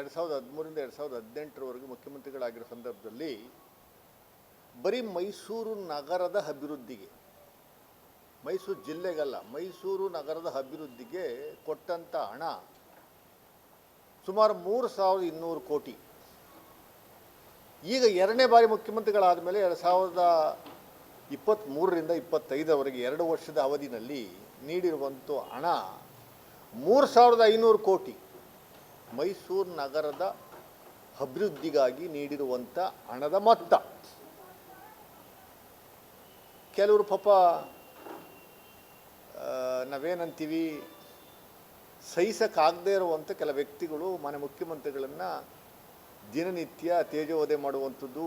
ಎರಡು ಸಾವಿರದ ಹದಿಮೂರಿಂದ ಎರಡು ಸಾವಿರದ ಹದಿನೆಂಟರವರೆಗೆ ಮುಖ್ಯಮಂತ್ರಿಗಳಾಗಿರೋ ಸಂದರ್ಭದಲ್ಲಿ ಬರೀ ಮೈಸೂರು ನಗರದ ಅಭಿವೃದ್ಧಿಗೆ, ಮೈಸೂರು ಜಿಲ್ಲೆಗಲ್ಲ, ಮೈಸೂರು ನಗರದ ಅಭಿವೃದ್ಧಿಗೆ ಕೊಟ್ಟಂಥ ಹಣ ಸುಮಾರು ಮೂರು ಸಾವಿರದ ಇನ್ನೂರು ಕೋಟಿ. ಈಗ ಎರಡನೇ ಬಾರಿ ಮುಖ್ಯಮಂತ್ರಿಗಳಾದ ಮೇಲೆ ಎರಡು ಸಾವಿರದ ಇಪ್ಪತ್ತ್ಮೂರರಿಂದ ಇಪ್ಪತ್ತೈದವರೆಗೆ ಎರಡು ವರ್ಷದ ಅವಧಿನಲ್ಲಿ ನೀಡಿರುವಂಥ ಹಣ ಮೂರು ಸಾವಿರದ ಐನೂರು ಕೋಟಿ. ಮೈಸೂರು ನಗರದ ಅಭಿವೃದ್ಧಿಗಾಗಿ ನೀಡಿರುವಂಥ ಹಣದ ಮೊತ್ತ. ಕೆಲವರು ಪಾಪ ನಾವೇನಂತೀವಿ, ಸಹಿಸಕ್ಕಾಗದೇ ಇರುವಂಥ ಕೆಲ ವ್ಯಕ್ತಿಗಳು ಮನೆ ಮುಖ್ಯಮಂತ್ರಿಗಳನ್ನು ದಿನನಿತ್ಯ ತೇಜೋವಧೆ ಮಾಡುವಂಥದ್ದು,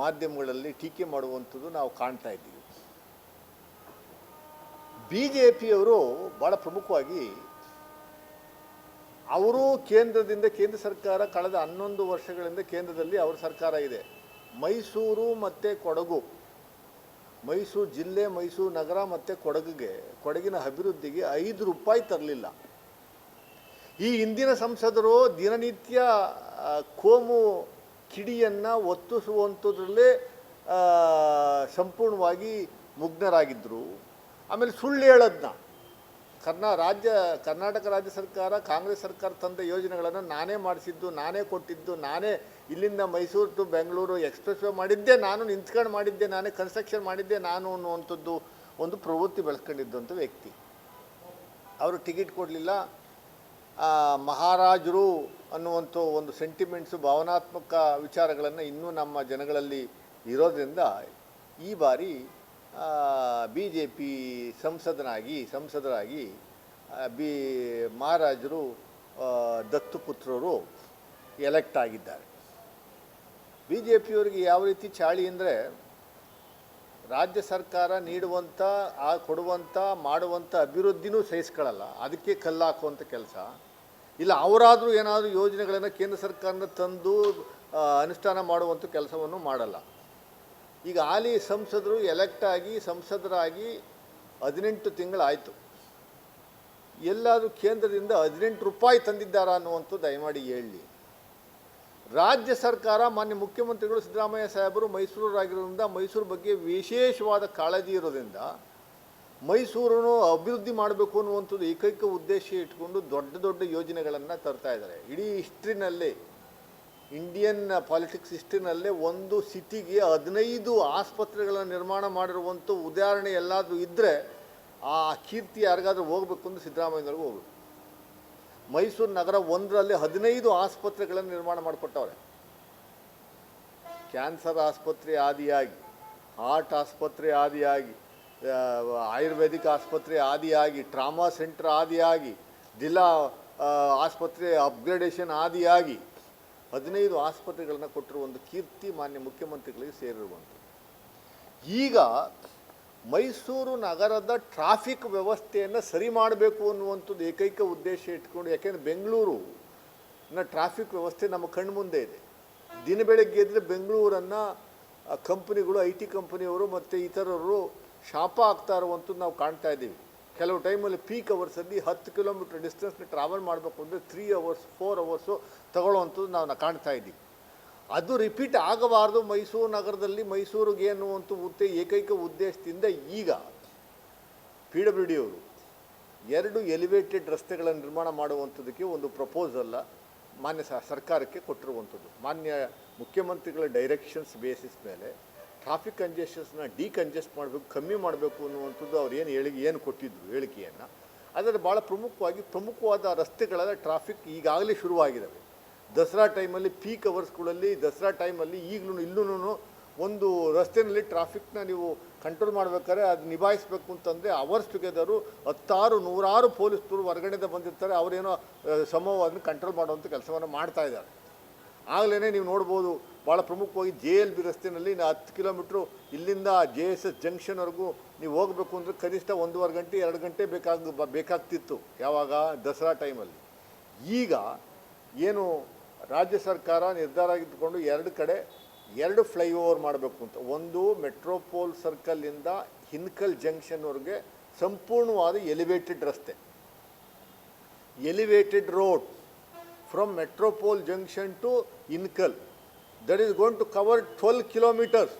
ಮಾಧ್ಯಮಗಳಲ್ಲಿ ಟೀಕೆ ಮಾಡುವಂಥದ್ದು ನಾವು ಕಾಣ್ತಾ ಇದ್ದೀವಿ. ಬಿ ಜೆ ಪಿಯವರು ಭಾಳ ಪ್ರಮುಖವಾಗಿ ಅವರು ಕೇಂದ್ರದಿಂದ ಕೇಂದ್ರ ಸರ್ಕಾರ ಕಳೆದ ಹನ್ನೊಂದು ವರ್ಷಗಳಿಂದ ಕೇಂದ್ರದಲ್ಲಿ ಅವರ ಸರ್ಕಾರ ಇದೆ. ಮೈಸೂರು ಮತ್ತು ಕೊಡಗು. ಮೈಸೂರು ಜಿಲ್ಲೆ, ಮೈಸೂರು ನಗರ ಮತ್ತು ಕೊಡಗಿಗೆ, ಕೊಡಗಿನ ಅಭಿವೃದ್ಧಿಗೆ ಐದು ರೂಪಾಯಿ ತರಲಿಲ್ಲ. ಈ ಹಿಂದಿನ ಸಂಸದರು ದಿನನಿತ್ಯ ಕೋಮು ಕಿಡಿಯನ್ನು ಒತ್ತಿಸುವಂಥದ್ರಲ್ಲೇ ಸಂಪೂರ್ಣವಾಗಿ ಮುಗ್ನರಾಗಿದ್ದರು ಆಮೇಲೆ ಸುಳ್ಳು ಹೇಳೋದನ್ನ ಕರ್ನಾ ರಾಜ್ಯ, ಕರ್ನಾಟಕ ರಾಜ್ಯ ಸರ್ಕಾರ, ಕಾಂಗ್ರೆಸ್ ಸರ್ಕಾರ ತಂದ ಯೋಜನೆಗಳನ್ನು ನಾನೇ ಮಾಡಿಸಿದ್ದು, ನಾನೇ ಕೊಟ್ಟಿದ್ದು, ನಾನೇ ಇಲ್ಲಿಂದ Mysuru to Bengaluru expressway ಮಾಡಿದ್ದೆ, ನಾನು ನಿಂತ್ಕೊಂಡು ಮಾಡಿದ್ದೆ, ನಾನೇ ಕನ್ಸ್ಟ್ರಕ್ಷನ್ ಮಾಡಿದ್ದೆ, ನಾನು ಅನ್ನುವಂಥದ್ದು ಒಂದು ಪ್ರವೃತ್ತಿ ಬೆಳೆಸ್ಕೊಂಡಿದ್ದಂಥ ವ್ಯಕ್ತಿ. ಅವರು ಟಿಕೆಟ್ ಕೊಡಲಿಲ್ಲ. ಮಹಾರಾಜರು ಅನ್ನುವಂಥ ಒಂದು ಸೆಂಟಿಮೆಂಟ್ಸು, ಭಾವನಾತ್ಮಕ ವಿಚಾರಗಳನ್ನು ಇನ್ನೂ ನಮ್ಮ ಜನಗಳಲ್ಲಿ ಇರೋದ್ರಿಂದ ಈ ಬಾರಿ ಬಿ ಜೆ ಪಿ ಸಂಸದನಾಗಿ, ಸಂಸದರಾಗಿ ಬಿ, ಮಹಾರಾಜರು ದತ್ತುಪುತ್ರರು ಎಲೆಕ್ಟ್ ಆಗಿದ್ದಾರೆ ಬಿ ಜೆ ಪಿಯವರಿಗೆ ಯಾವ ರೀತಿ ಚಾಳಿ ಅಂದರೆ ರಾಜ್ಯ ಸರ್ಕಾರ ನೀಡುವಂಥ ಆ ಕೊಡುವಂಥ ಮಾಡುವಂಥ ಅಭಿವೃದ್ಧಿನೂ ಸಹಿಸ್ಕೊಳ್ಳಲ್ಲ. ಅದಕ್ಕೆ ಕಲ್ಲಾಕುವಂಥ ಕೆಲಸ. ಇಲ್ಲ, ಅವರಾದರೂ ಏನಾದರೂ ಯೋಜನೆಗಳನ್ನು ಕೇಂದ್ರ ಸರ್ಕಾರದಿಂದ ತಂದು ಅನುಷ್ಠಾನ ಮಾಡುವಂಥ ಕೆಲಸವನ್ನು ಮಾಡಲ್ಲ. ಈಗ ಹಾಲಿ ಸಂಸದರು ಎಲೆಕ್ಟ್ ಆಗಿ, ಸಂಸದರಾಗಿ ಹದಿನೆಂಟು ತಿಂಗಳಾಯಿತು. ಎಲ್ಲಾದರೂ ಕೇಂದ್ರದಿಂದ ಹದಿನೆಂಟು ರೂಪಾಯಿ ತಂದಿದ್ದಾರಾ ಅನ್ನುವಂಥ ದಯಮಾಡಿ ಹೇಳಿ. ರಾಜ್ಯ ಸರ್ಕಾರ, ಮಾನ್ಯ ಮುಖ್ಯಮಂತ್ರಿಗಳು ಸಿದ್ದರಾಮಯ್ಯ ಸಾಹೇಬರು ಮೈಸೂರಾಗಿರೋದ್ರಿಂದ ಮೈಸೂರು ಬಗ್ಗೆ ವಿಶೇಷವಾದ ಕಾಳಜಿ ಇರೋದ್ರಿಂದ ಮೈಸೂರನ್ನು ಅಭಿವೃದ್ಧಿ ಮಾಡಬೇಕು ಅನ್ನುವಂಥದ್ದು ಏಕೈಕ ಉದ್ದೇಶ ಇಟ್ಕೊಂಡು ದೊಡ್ಡ ದೊಡ್ಡ ಯೋಜನೆಗಳನ್ನು ತರ್ತಾ ಇದ್ದಾರೆ. ಇಡೀ ಹಿಸ್ಟ್ರಿನಲ್ಲೇ ಇಂಡಿಯನ್ ಪಾಲಿಟಿಕ್ಸ್ ಹಿಸ್ಟ್ರಿನಲ್ಲೇ ಒಂದು ಸಿಟಿಗೆ ಹದಿನೈದು ಆಸ್ಪತ್ರೆಗಳನ್ನು ನಿರ್ಮಾಣ ಮಾಡಿರುವಂಥ ಉದಾಹರಣೆ ಎಲ್ಲಾದರೂ ಇದ್ದರೆ ಆ ಕೀರ್ತಿ ಯಾರಿಗಾದ್ರೂ ಹೋಗಬೇಕು ಅಂದರೆ ಸಿದ್ದರಾಮಯ್ಯವ್ರಿಗೆ ಹೋಗಬೇಕು. ಮೈಸೂರು ನಗರ ಒಂದರಲ್ಲಿ ಹದಿನೈದು ಆಸ್ಪತ್ರೆಗಳನ್ನು ನಿರ್ಮಾಣ ಮಾಡಿಕೊಟ್ಟವ್ರೆ. ಕ್ಯಾನ್ಸರ್ ಆಸ್ಪತ್ರೆ ಆದಿಯಾಗಿ, ಹಾರ್ಟ್ ಆಸ್ಪತ್ರೆ ಆದಿಯಾಗಿ ಆಯುರ್ವೇದಿಕ್ ಆಸ್ಪತ್ರೆ ಆದಿಯಾಗಿ, ಟ್ರಾಮಾ ಸೆಂಟರ್ ಆದಿಯಾಗಿ, ಜಿಲ್ಲಾ ಆಸ್ಪತ್ರೆ ಅಪ್ಗ್ರೇಡೇಷನ್ ಆದಿಯಾಗಿ ಹದಿನೈದು ಆಸ್ಪತ್ರೆಗಳನ್ನು ಕೊಟ್ಟಿರುವ ಒಂದು ಕೀರ್ತಿ ಮಾನ್ಯ ಮುಖ್ಯಮಂತ್ರಿಗಳಿಗೆ ಸೇರಿರುವಂಥದ್ದು. ಈಗ ಮೈಸೂರು ನಗರದ ಟ್ರಾಫಿಕ್ ವ್ಯವಸ್ಥೆಯನ್ನು ಸರಿ ಮಾಡಬೇಕು ಅನ್ನುವಂಥದ್ದು ಏಕೈಕ ಉದ್ದೇಶ ಇಟ್ಕೊಂಡು, ಯಾಕೆಂದರೆ ಬೆಂಗಳೂರು ನ ಟ್ರಾಫಿಕ್ ವ್ಯವಸ್ಥೆ ನಮ್ಮ ಕಣ್ಮುಂದೆ ಇದೆ. ದಿನ ಬೆಳಗ್ಗೆ ಎದ್ದರೆ ಬೆಂಗಳೂರನ್ನು ಕಂಪ್ನಿಗಳು, ಐ ಟಿ ಕಂಪ್ನಿಯವರು ಮತ್ತು ಇತರರು ಶಾಪ ಆಗ್ತಾ ಇರುವಂಥದ್ದು ನಾವು ಕಾಣ್ತಾ ಇದ್ದೀವಿ. ಕೆಲವು ಟೈಮಲ್ಲಿ ಪೀಕ್ ಅವರ್ಸಲ್ಲಿ ಹತ್ತು ಕಿಲೋಮೀಟ್ರ್ ಡಿಸ್ಟೆನ್ಸ್ನ ಟ್ರಾವೆಲ್ ಮಾಡಬೇಕು ಅಂದರೆ ತ್ರೀ ಅವರ್ಸ್ ಫೋರ್ ಅವರ್ಸು ತಗೊಳ್ಳುವಂಥದ್ದು ನಾವು ಕಾಣ್ತಾ ಇದ್ದೀವಿ. ಅದು ರಿಪೀಟ್ ಆಗಬಾರ್ದು. ಮೈಸೂರು ನಗರದಲ್ಲಿ ಮೈಸೂರಿಗೆ ಅನ್ನುವಂಥ ಹುದ್ದೆ ಏಕೈಕ ಉದ್ದೇಶದಿಂದ ಈಗ ಪಿ ಡಬ್ಲ್ಯೂ ಡಿ ಅವರು ಎರಡು ಎಲಿವೇಟೆಡ್ ರಸ್ತೆಗಳ ನಿರ್ಮಾಣ ಮಾಡುವಂಥದ್ದಕ್ಕೆ ಒಂದು ಪ್ರಪೋಸಲ್ಲ ಮಾನ್ಯ ಸರ್ಕಾರಕ್ಕೆ ಕೊಟ್ಟಿರುವಂಥದ್ದು. ಮಾನ್ಯ ಮುಖ್ಯಮಂತ್ರಿಗಳ ಡೈರೆಕ್ಷನ್ಸ್ ಬೇಸಿಸ್ ಮೇಲೆ ಟ್ರಾಫಿಕ್ ಕಂಜೆಷನ್ಸ್ನ ಡಿಕಂಜೆಸ್ಟ್ ಮಾಡಬೇಕು, ಕಮ್ಮಿ ಮಾಡಬೇಕು ಅನ್ನುವಂಥದ್ದು ಅವ್ರು ಏನು ಹೇಳಿ, ಏನು ಕೊಟ್ಟಿದ್ರು ಹೇಳಿಕೆಯನ್ನು. ಅದರಲ್ಲಿ ಭಾಳ ಪ್ರಮುಖವಾಗಿ, ಪ್ರಮುಖವಾದ ರಸ್ತೆಗಳ ಟ್ರಾಫಿಕ್ ಈಗಾಗಲೇ ಶುರುವಾಗಿದ್ದಾವೆ ದಸರಾ ಟೈಮಲ್ಲಿ ಪೀಕ್ ಅವರ್ಸ್ಗಳಲ್ಲಿ ದಸರಾ ಟೈಮಲ್ಲಿ ಈಗಲೂ ಇಲ್ಲೂ ಒಂದು ರಸ್ತೆಯಲ್ಲಿ ಟ್ರಾಫಿಕ್ನ ನೀವು ಕಂಟ್ರೋಲ್ ಮಾಡ್ಬೇಕಾದ್ರೆ ಅದು ನಿಭಾಯಿಸಬೇಕು ಅಂತಂದರೆ ಅವರ್ಸ್ ಟುಗೆದರು ಹತ್ತಾರು, ನೂರಾರು ಪೊಲೀಸರು ಹೊರಗಡೆಯಿಂದ ಬಂದಿರ್ತಾರೆ, ಅವರೇನೋ ಸಮೂಹವನ್ನು ಕಂಟ್ರೋಲ್ ಮಾಡುವಂಥ ಕೆಲಸವನ್ನು ಮಾಡ್ತಾ ಇದ್ದಾರೆ. ಆಗಲೇ ನೀವು ನೋಡ್ಬೋದು ಭಾಳ ಪ್ರಮುಖವಾಗಿ ಜೆ ಎಲ್ ಬಿ ರಸ್ತೆಯಲ್ಲಿ ಹತ್ತು ಕಿಲೋಮೀಟ್ರು ಇಲ್ಲಿಂದ ಜೆ ಎಸ್ ಎಸ್ ಜಂಕ್ಷನ್ವರೆಗೂ ನೀವು ಹೋಗಬೇಕು ಅಂದರೆ ಕನಿಷ್ಠ ಒಂದೂವರೆ ಗಂಟೆ, ಎರಡು ಗಂಟೆ ಬೇಕಾಗ ಬೇಕಾಗ್ತಿತ್ತು ಯಾವಾಗ? ದಸರಾ ಟೈಮಲ್ಲಿ. ಈಗ ಏನು ರಾಜ್ಯ ಸರ್ಕಾರ ನಿರ್ಧಾರ ಆಗಿದ್ದುಕೊಂಡು ಎರಡು ಕಡೆ ಎರಡು ಫ್ಲೈಓವರ್ ಮಾಡಬೇಕು ಅಂತ. ಒಂದು ಮೆಟ್ರೋಪೋಲ್ ಸರ್ಕಲ್ಲಿಂದ ಹಿನ್ಕಲ್ ಜಂಕ್ಷನ್ವರೆಗೆ ಸಂಪೂರ್ಣವಾದ ಎಲಿವೇಟೆಡ್ ರಸ್ತೆ. Elevated road. From Metropole junction to Inkal. That is going to cover 12 kilometers.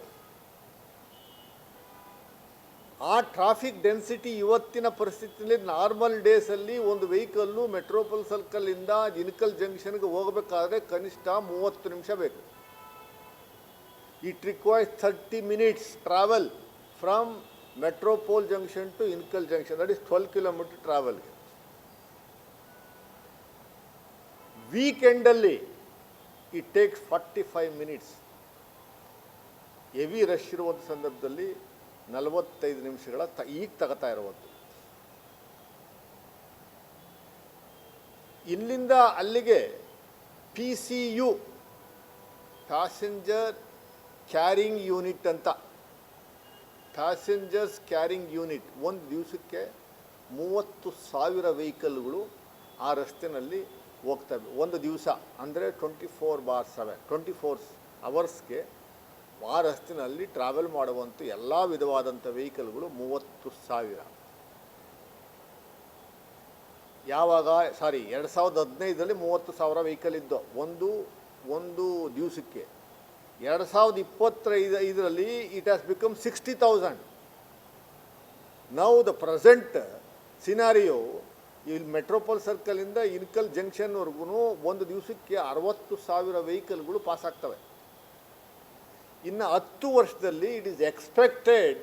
ಆ ಟ್ರಾಫಿಕ್ ಡೆನ್ಸಿಟಿ ಇವತ್ತಿನ ಪರಿಸ್ಥಿತಿಯಲ್ಲಿ ನಾರ್ಮಲ್ ಡೇಸಲ್ಲಿ ಒಂದು ವೆಹಿಕಲ್ಲು ಮೆಟ್ರೋಪಲ್ ಸರ್ಕಲಿಂದ ಇನ್ಕಲ್ ಜಂಕ್ಷನ್ಗೆ ಹೋಗಬೇಕಾದ್ರೆ ಕನಿಷ್ಠ ಮೂವತ್ತು ನಿಮಿಷ ಬೇಕು it requires thirty minutes travel from Metropole junction to Inkal junction that is twelve kilometre ಟ್ರಾವೆಲ್ಗೆ ವೀಕೆಂಡಲ್ಲಿ it takes forty five minutes heavy rush ಇರುವಂಥ ಸಂದರ್ಭದಲ್ಲಿ ನಲವತ್ತೈದು ನಿಮಿಷಗಳ ತ, ಈಗ ತಗೋತಾ ಇರುವಂಥದ್ದು. ಇಲ್ಲಿಂದ ಅಲ್ಲಿಗೆ P C U passenger carrying unit ಅಂತ. ಪ್ಯಾಸೆಂಜರ್ಸ್ ಕ್ಯಾರಿಂಗ್ ಯೂನಿಟ್ ಒಂದು ದಿವಸಕ್ಕೆ ಮೂವತ್ತು ಸಾವಿರ ವೆಹಿಕಲ್ಗಳು ಆ ರಸ್ತೆನಲ್ಲಿ ಹೋಗ್ತವೆ ಒಂದು ದಿವಸ, ಅಂದರೆ twenty four by seven twenty four ಅವರ್ಸ್ಗೆ ಆ ರಸ್ತಿನಲ್ಲಿ ಟ್ರಾವೆಲ್ ಮಾಡುವಂಥ ಎಲ್ಲ ವಿಧವಾದಂಥ ವೆಹಿಕಲ್ಗಳು ಮೂವತ್ತು ಸಾವಿರ. ಯಾವಾಗ ಸಾರಿ ಎರಡು ಸಾವಿರದ ಹದಿನೈದರಲ್ಲಿ ಮೂವತ್ತು ಸಾವಿರ ವೆಹಿಕಲ್ ಇದ್ದು, ಒಂದು ಒಂದು ದಿವಸಕ್ಕೆ. ಎರಡು ಸಾವಿರದ ಇಪ್ಪತ್ತೈದು ಇದರಲ್ಲಿ it has become sixty thousand now the present scenario ಇಲ್ಲಿ ಮೆಟ್ರೋಪಾಲ್ ಸರ್ಕಲಿಂದ ಇನ್ಕಲ್ ಜಂಕ್ಷನ್ವರೆಗೂ ಒಂದು ದಿವಸಕ್ಕೆ ಅರವತ್ತು ಸಾವಿರ ವೆಹಿಕಲ್ಗಳು ಪಾಸ್ ಆಗ್ತವೆ. ಇನ್ನು ಹತ್ತು ವರ್ಷದಲ್ಲಿ ಇಟ್ ಈಸ್ ಎಕ್ಸ್ಪೆಕ್ಟೆಡ್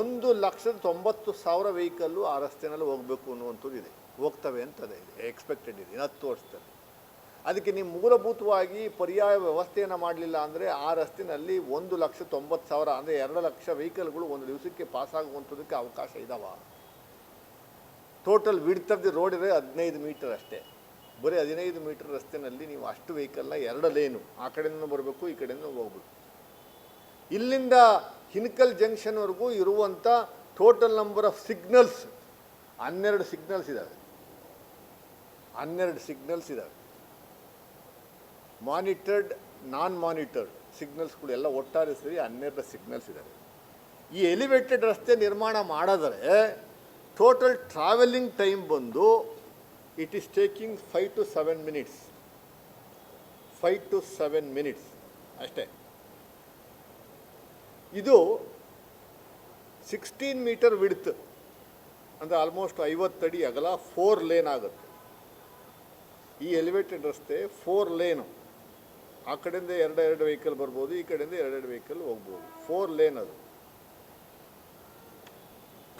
ಒಂದು ಲಕ್ಷದ ತೊಂಬತ್ತು ಸಾವಿರ ವೆಹಿಕಲ್ಲು ಆ ರಸ್ತೆನಲ್ಲಿ ಹೋಗಬೇಕು ಅನ್ನುವಂಥದ್ದು ಇದೆ. ಹೋಗ್ತವೆ ಅಂತದೆ ಇದೆ. ಎಕ್ಸ್ಪೆಕ್ಟೆಡ್ ಇದೆ. ಇನ್ನು ಹತ್ತು ವರ್ಷದಲ್ಲಿ. ಅದಕ್ಕೆ ನೀವು ಮೂಲಭೂತವಾಗಿ ಪರ್ಯಾಯ ವ್ಯವಸ್ಥೆಯನ್ನು ಮಾಡಲಿಲ್ಲ ಅಂದರೆ ಆ ರಸ್ತೆಯಲ್ಲಿ ಒಂದು ಲಕ್ಷ ತೊಂಬತ್ತು ಸಾವಿರ ಅಂದರೆ ಎರಡು ಲಕ್ಷ ವೆಹಿಕಲ್ಗಳು ಒಂದು ದಿವಸಕ್ಕೆ ಪಾಸ್ ಆಗುವಂಥದ್ದಕ್ಕೆ ಅವಕಾಶ ಇದಾವ. Total width of the road ಇದೆ ಹದಿನೈದು ಮೀಟರ್ ಅಷ್ಟೇ. ಬರೀ ಹದಿನೈದು ಮೀಟರ್ ರಸ್ತೆನಲ್ಲಿ ನೀವು ಅಷ್ಟು ವೆಹಿಕಲ್ನ ಎರಡು ಲೇನು ಆ ಕಡೆಯಿಂದ ಬರಬೇಕು, ಈ ಕಡೆಯಿಂದ ಹೋಗ್ಬೇಕು. ಇಲ್ಲಿಂದ ಹಿನಕಲ್ ಜಂಕ್ಷನ್ವರೆಗೂ ಇರುವಂಥ ಟೋಟಲ್ ನಂಬರ್ ಆಫ್ ಸಿಗ್ನಲ್ಸ್ ಹನ್ನೆರಡು ಸಿಗ್ನಲ್ಸ್ ಇದ್ದಾವೆ ಹನ್ನೆರಡು ಸಿಗ್ನಲ್ಸ್ ಇದ್ದಾವೆ ಮಾನಿಟರ್ಡ್ ನಾನ್ ಮಾನಿಟರ್ಡ್ ಸಿಗ್ನಲ್ಸ್ಗಳು ಎಲ್ಲ ಒಟ್ಟಾರೆ ಸರಿ ಹನ್ನೆರಡು ಸಿಗ್ನಲ್ಸ್ ಇದ್ದಾವೆ ಈ ಎಲಿವೇಟೆಡ್ ರಸ್ತೆ ನಿರ್ಮಾಣ ಮಾಡಿದರೆ ಟೋಟಲ್ ಟ್ರಾವೆಲಿಂಗ್ ಟೈಮ್ ಬಂದು it is taking five to seven minutes five to seven minutes ಅಷ್ಟೇ. ಇದು ಸಿಕ್ಸ್ಟೀನ್ ಮೀಟರ್ ವಿಡ್ತ್ ಅಂದರೆ ಆಲ್ಮೋಸ್ಟ್ ಐವತ್ತಡಿ ಅಗಲ ಫೋರ್ ಲೇನ್ ಆಗುತ್ತೆ. ಈ ಎಲಿವೇಟೆಡ್ ರಸ್ತೆ ಫೋರ್ ಲೇನು ಆ ಕಡೆಯಿಂದ ಎರಡು ಎರಡು ವೆಹಿಕಲ್ ಬರ್ಬೋದು, ಈ ಕಡೆಯಿಂದ ಎರಡೆರಡು ವೆಹಿಕಲ್ ಹೋಗ್ಬೋದು. ಫೋರ್ ಲೇನ್ ಅದು.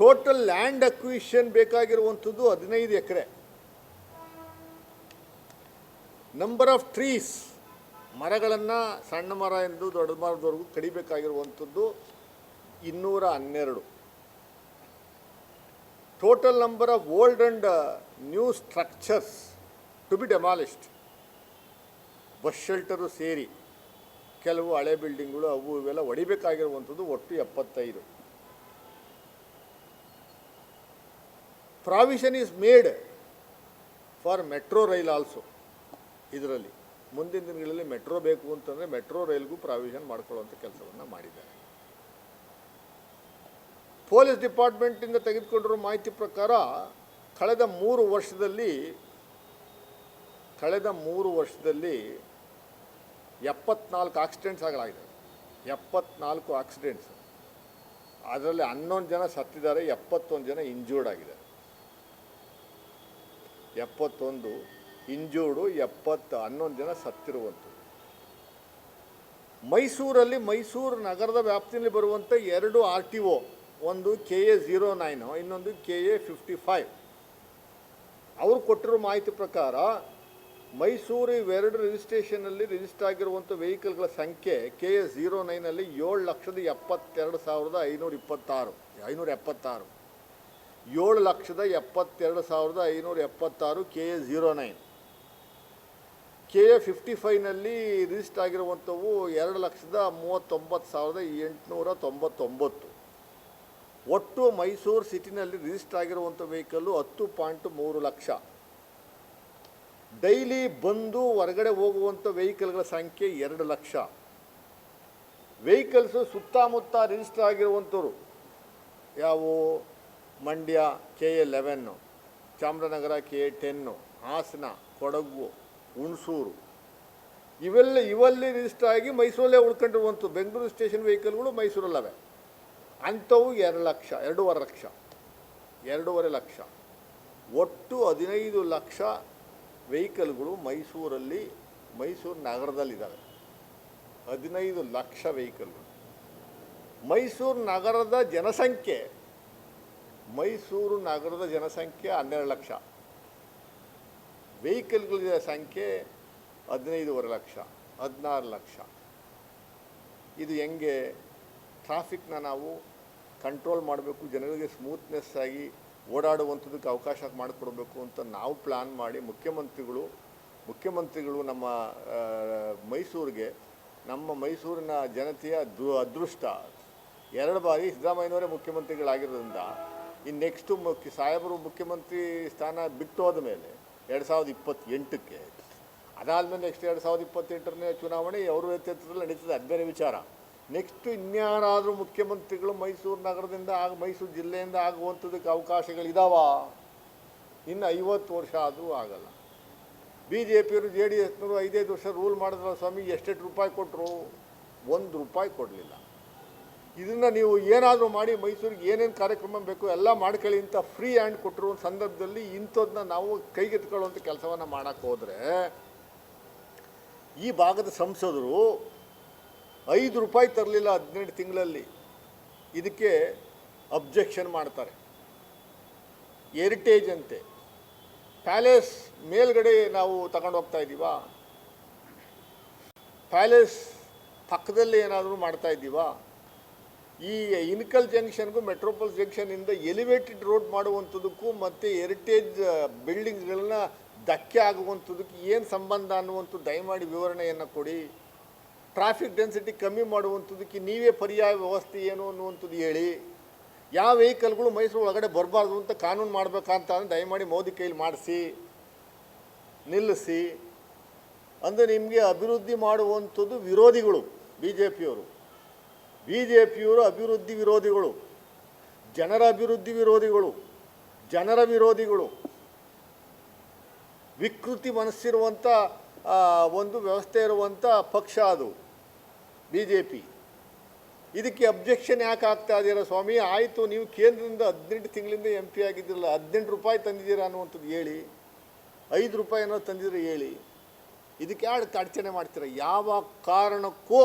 ಟೋಟಲ್ ಲ್ಯಾಂಡ್ ಅಕ್ವಿಷನ್ ಬೇಕಾಗಿರುವಂಥದ್ದು ಹದಿನೈದು ಎಕರೆ. ನಂಬರ್ ಆಫ್ ಟ್ರೀಸ್ ಮರಗಳನ್ನು ಸಣ್ಣ ಮರ ಎಂದು ದೊಡ್ಡ ಮರದವರೆಗೂ ಕಡಿಬೇಕಾಗಿರುವಂಥದ್ದು ಇನ್ನೂರ ಹನ್ನೆರಡು. Total number of old and new structures to be demolished bus shelter ಸೇರಿ, ಕೆಲವು ಹಳೆ ಬಿಲ್ಡಿಂಗ್ಗಳು ಅವು ಇವೆಲ್ಲ ಒಡಿಬೇಕಾಗಿರುವಂಥದ್ದು ಒಟ್ಟು ಎಪ್ಪತ್ತೈದು. Provision is made for metro rail also ಇದರಲ್ಲಿ ಮುಂದಿನ ದಿನಗಳಲ್ಲಿ ಮೆಟ್ರೋ ಬೇಕು ಅಂತಂದರೆ ಮೆಟ್ರೋ ರೈಲ್ಗೂ ಪ್ರಾವಿಷನ್ ಮಾಡ್ಕೊಳ್ಳುವಂಥ ಕೆಲಸವನ್ನು ಮಾಡಿದ್ದಾರೆ. ಪೊಲೀಸ್ ಡಿಪಾರ್ಟ್ಮೆಂಟಿಂದ ತೆಗೆದುಕೊಂಡಿರೋ ಮಾಹಿತಿ ಪ್ರಕಾರ ಕಳೆದ ಮೂರು ವರ್ಷದಲ್ಲಿ, ಕಳೆದ ಮೂರು ವರ್ಷದಲ್ಲಿ ಎಪ್ಪತ್ನಾಲ್ಕು ಆಕ್ಸಿಡೆಂಟ್ಸ್ ಆಗಲಾಗಿದೆ. ಎಪ್ಪತ್ನಾಲ್ಕು ಆಕ್ಸಿಡೆಂಟ್ಸ್ ಅದರಲ್ಲಿ ಹನ್ನೊಂದು ಜನ ಸತ್ತಿದ್ದಾರೆ, ಎಪ್ಪತ್ತೊಂದು ಜನ ಇಂಜೂರ್ಡ್ ಆಗಿದ್ದಾರೆ. ಎಪ್ಪತ್ತೊಂದು ಇಂಜೂರ್ಡು ಎಪ್ಪತ್ತು ಹನ್ನೊಂದು ಜನ ಸತ್ತಿರುವಂಥದ್ದು. ಮೈಸೂರಲ್ಲಿ ಮೈಸೂರು ನಗರದ ವ್ಯಾಪ್ತಿಯಲ್ಲಿ ಬರುವಂಥ ಎರಡು ಆರ್ ಟಿ ಒ, ಒಂದು ಕೆ ಎ ಝೀರೋ ನೈನು, ಇನ್ನೊಂದು ಕೆ ಎ ಫಿಫ್ಟಿ ಫೈವ್. ಅವರು ಕೊಟ್ಟಿರೋ ಮಾಹಿತಿ ಪ್ರಕಾರ, ಮೈಸೂರು ಇವೆರಡು ರಿಜಿಸ್ಟ್ರೇಷನಲ್ಲಿ ರಿಜಿಸ್ಟರ್ ಆಗಿರುವಂಥ ವೆಹಿಕಲ್ಗಳ ಸಂಖ್ಯೆ ಕೆ ಎ ಝೀರೋ ನೈನಲ್ಲಿ ಏಳು ಲಕ್ಷದ ಎಪ್ಪತ್ತೆರಡು ಸಾವಿರದ ಐನೂರ ಇಪ್ಪತ್ತಾರು, ಐನೂರ ಎಪ್ಪತ್ತಾರು. ಏಳು ಲಕ್ಷದ ಎಪ್ಪತ್ತೆರಡು ಸಾವಿರದ ಐನೂರ ಎಪ್ಪತ್ತಾರು K A zero nine. K A fifty ಫೈವ್ನಲ್ಲಿ register ಆಗಿರುವಂಥವು ಎರಡು ಲಕ್ಷದ ಮೂವತ್ತೊಂಬತ್ತು ಸಾವಿರದ ಎಂಟುನೂರ ತೊಂಬತ್ತೊಂಬತ್ತು. ಒಟ್ಟು ಮೈಸೂರು ಸಿಟಿನಲ್ಲಿ ರಿಜಿಸ್ಟರ್ ಆಗಿರುವಂಥ ವೆಹಿಕಲ್ಲು ಹತ್ತು ಪಾಯಿಂಟ್ ಮೂರು ಲಕ್ಷ. ಡೈಲಿ ಬಂದು ಹೊರಗಡೆ ಹೋಗುವಂಥ ವೆಹಿಕಲ್ಗಳ ಸಂಖ್ಯೆ ಎರಡು ಲಕ್ಷ. ವೆಹಿಕಲ್ಸು ಸುತ್ತಮುತ್ತ ರಿಜಿಸ್ಟರ್ ಆಗಿರುವಂಥವ್ರು ಯಾವುವು Mandya K A eleven, Chamarajanagar K A ten, Hassan, Kodagu, Hunsur. ಇವೆಲ್ಲ ಇವಲ್ಲಿ ರಿಜಿಸ್ಟರ್ ಆಗಿ ಮೈಸೂರಲ್ಲೇ ಉಳ್ಕೊಂಡಿರುವಂಥ ಬೆಂಗಳೂರು ಸ್ಟೇಷನ್ ವೆಹಿಕಲ್ಗಳು ಮೈಸೂರಲ್ಲವೆ. ಅಂಥವು ಎರಡು ಲಕ್ಷ, ಎರಡೂವರೆ ಲಕ್ಷ ಎರಡೂವರೆ ಲಕ್ಷ. ಒಟ್ಟು ಹದಿನೈದು ಲಕ್ಷ ವೆಹಿಕಲ್ಗಳು ಮೈಸೂರಲ್ಲಿ, ಮೈಸೂರು ನಗರದಲ್ಲಿದ್ದಾವೆ. ಹದಿನೈದು ಲಕ್ಷ ವೆಹಿಕಲ್ಗಳು ಮೈಸೂರು ನಗರದ ಜನಸಂಖ್ಯೆ ಮೈಸೂರು ನಗರದ ಜನಸಂಖ್ಯೆ ಹನ್ನೆರಡು ಲಕ್ಷ. ವೆಹಿಕಲ್ಗಳ ಸಂಖ್ಯೆ ಹದಿನೈದೂವರೆ ಲಕ್ಷ, ಹದಿನಾರು ಲಕ್ಷ. ಇದು ಹೆಂಗೆ ಟ್ರಾಫಿಕ್ನ ನಾವು ಕಂಟ್ರೋಲ್ ಮಾಡಬೇಕು, ಜನರಿಗೆ ಸ್ಮೂತ್ನೆಸ್ ಆಗಿ ಓಡಾಡುವಂಥದ್ದಕ್ಕೆ ಅವಕಾಶ ಮಾಡಿಕೊಡ್ಬೇಕು ಅಂತ ನಾವು ಪ್ಲ್ಯಾನ್ ಮಾಡಿ ಮುಖ್ಯಮಂತ್ರಿಗಳು ಮುಖ್ಯಮಂತ್ರಿಗಳು ನಮ್ಮ ಮೈಸೂರಿಗೆ, ನಮ್ಮ ಮೈಸೂರಿನ ಜನತೆಯ ದು, ಅದೃಷ್ಟ. ಎರಡು ಬಾರಿ ಸಿದ್ದರಾಮಯ್ಯನವರೇ ಮುಖ್ಯಮಂತ್ರಿಗಳಾಗಿರೋದ್ರಿಂದ ಇನ್ನು ನೆಕ್ಸ್ಟು ಮುಖ್ಯ ಸಾಹೇಬರು ಮುಖ್ಯಮಂತ್ರಿ ಸ್ಥಾನ ಬಿಟ್ಟು ಹೋದ ಮೇಲೆ ಎರಡು ಸಾವಿರದ ಇಪ್ಪತ್ತೆಂಟಕ್ಕೆ, ಅದಾದಮೇಲೆ ನೆಕ್ಸ್ಟ್ ಎರಡು ಸಾವಿರದ ಇಪ್ಪತ್ತೆಂಟರನೇ ಚುನಾವಣೆ ಅವರು ನೇತೃತ್ವದಲ್ಲಿ ನಡೀತದೆ. ಅದು ಬೇರೆ ವಿಚಾರ. ನೆಕ್ಸ್ಟ್ ಇನ್ಯಾರಾದರೂ ಮುಖ್ಯಮಂತ್ರಿಗಳು ಮೈಸೂರು ನಗರದಿಂದ ಆಗ ಮೈಸೂರು ಜಿಲ್ಲೆಯಿಂದ ಆಗುವಂಥದ್ದಕ್ಕೆ ಅವಕಾಶಗಳಿದಾವ? ಇನ್ನು ಐವತ್ತು ವರ್ಷ ಆದರೂ ಆಗಲ್ಲ. ಬಿ ಜೆ ಪಿಯವರು ಜೆ ಡಿ ಎಸ್ನವರು ಐದೈದು ವರ್ಷ ರೂಲ್ ಮಾಡಿದ್ರ ಸ್ವಾಮಿ, ಎಷ್ಟೆಷ್ಟು ರೂಪಾಯಿ ಕೊಟ್ಟರು ಒಂದು ರೂಪಾಯಿ ಕೊಡಲಿಲ್ಲ. ಇದನ್ನು ನೀವು ಏನಾದರೂ ಮಾಡಿ ಮೈಸೂರಿಗೆ ಏನೇನು ಕಾರ್ಯಕ್ರಮ ಬೇಕು ಎಲ್ಲ ಮಾಡ್ಕೊಳ್ಳಿ ಅಂತ ಫ್ರೀ ಹ್ಯಾಂಡ್ ಕೊಟ್ಟಿರೋ ಸಂದರ್ಭದಲ್ಲಿ ಇಂಥದ್ದನ್ನ ನಾವು ಕೈಗೆತ್ಕೊಳ್ಳುವಂಥ ಕೆಲಸವನ್ನು ಮಾಡೋಕ್ಕೆ ಹೋದರೆ ಈ ಭಾಗದ ಸಂಸದರು ಐದು ರೂಪಾಯಿ ತರಲಿಲ್ಲ ಹದಿನೆಂಟು ತಿಂಗಳಲ್ಲಿ. ಇದಕ್ಕೆ ಅಬ್ಜೆಕ್ಷನ್ ಮಾಡ್ತಾರೆ. ಹೆರಿಟೇಜ್ ಅಂತೆ. ಪ್ಯಾಲೇಸ್ ಮೇಲ್ಗಡೆ ನಾವು ತಗೊಂಡು ಹೋಗ್ತಾ ಇದ್ದೀವಾ ಪ್ಯಾಲೇಸ್ ಪಕ್ಕದಲ್ಲಿ ಏನಾದರೂ ಮಾಡ್ತಾ ಇದ್ದೀವಾ ಈ ಇನ್ಕಲ್ ಜಂಕ್ಷನ್ಗೂ ಮೆಟ್ರೋಪಲ್ ಜಂಕ್ಷನಿಂದ ಎಲಿವೇಟೆಡ್ ರೋಡ್ ಮಾಡುವಂಥದ್ದಕ್ಕೂ ಮತ್ತು ಹೆರಿಟೇಜ್ ಬಿಲ್ಡಿಂಗ್ಗಳನ್ನ ಧಕ್ಕೆ ಆಗುವಂಥದ್ದಕ್ಕೆ ಏನು ಸಂಬಂಧ ಅನ್ನುವಂಥದ್ದು ದಯಮಾಡಿ ವಿವರಣೆಯನ್ನು ಕೊಡಿ. ಟ್ರಾಫಿಕ್ ಡೆನ್ಸಿಟಿ ಕಮ್ಮಿ ಮಾಡುವಂಥದ್ದಕ್ಕೆ ನೀವೇ ಪರ್ಯಾಯ ವ್ಯವಸ್ಥೆ ಏನು ಅನ್ನುವಂಥದ್ದು ಹೇಳಿ. ಯಾವ ವೆಹಿಕಲ್ಗಳು ಮೈಸೂರು ಒಳಗಡೆ ಬರಬಾರ್ದು ಅಂತ ಕಾನೂನು ಮಾಡಬೇಕಂತ ಅಂದ್ರೆ ದಯಮಾಡಿ ಮೋದಿ ಕೈಲಿ ಮಾಡಿಸಿ. ನಿಲ್ಲಿಸಿ. ಅಂದರೆ ನಿಮಗೆ ಅಭಿವೃದ್ಧಿ ಮಾಡುವಂಥದ್ದು ವಿರೋಧಿಗಳು ಬಿ ಜೆ ಪಿಯವರು ಬಿ ಜೆ ಪಿಯವರು ಅಭಿವೃದ್ಧಿ ವಿರೋಧಿಗಳು, ಜನರ ಅಭಿವೃದ್ಧಿ ವಿರೋಧಿಗಳು, ಜನರ ವಿರೋಧಿಗಳು, ವಿಕೃತಿ ಮನಸ್ಸಿರುವಂಥ ಒಂದು ವ್ಯವಸ್ಥೆ ಇರುವಂಥ ಪಕ್ಷ ಅದು ಬಿ ಜೆ ಪಿ ಇದಕ್ಕೆ ಅಬ್ಜೆಕ್ಷನ್ ಯಾಕೆ ಆಗ್ತಾ ಇದೀರ ಸ್ವಾಮಿ? ಆಯಿತು, ನೀವು ಕೇಂದ್ರದಿಂದ ಹದಿನೆಂಟು ತಿಂಗಳಿಂದ ಎಂ ಪಿ ಆಗಿದ್ದಿರಲ್ಲ, ಹದಿನೆಂಟು ರೂಪಾಯಿ ತಂದಿದ್ದೀರಾ ಅನ್ನುವಂಥದ್ದು ಹೇಳಿ, ಐದು ರೂಪಾಯಿ ಅನ್ನೋದು ತಂದಿದ್ರೆ ಹೇಳಿ, ಇದಕ್ಕೆ ಯಾರು ಅಡಚಣೆ ಮಾಡ್ತೀರ? ಯಾವ ಕಾರಣಕ್ಕೂ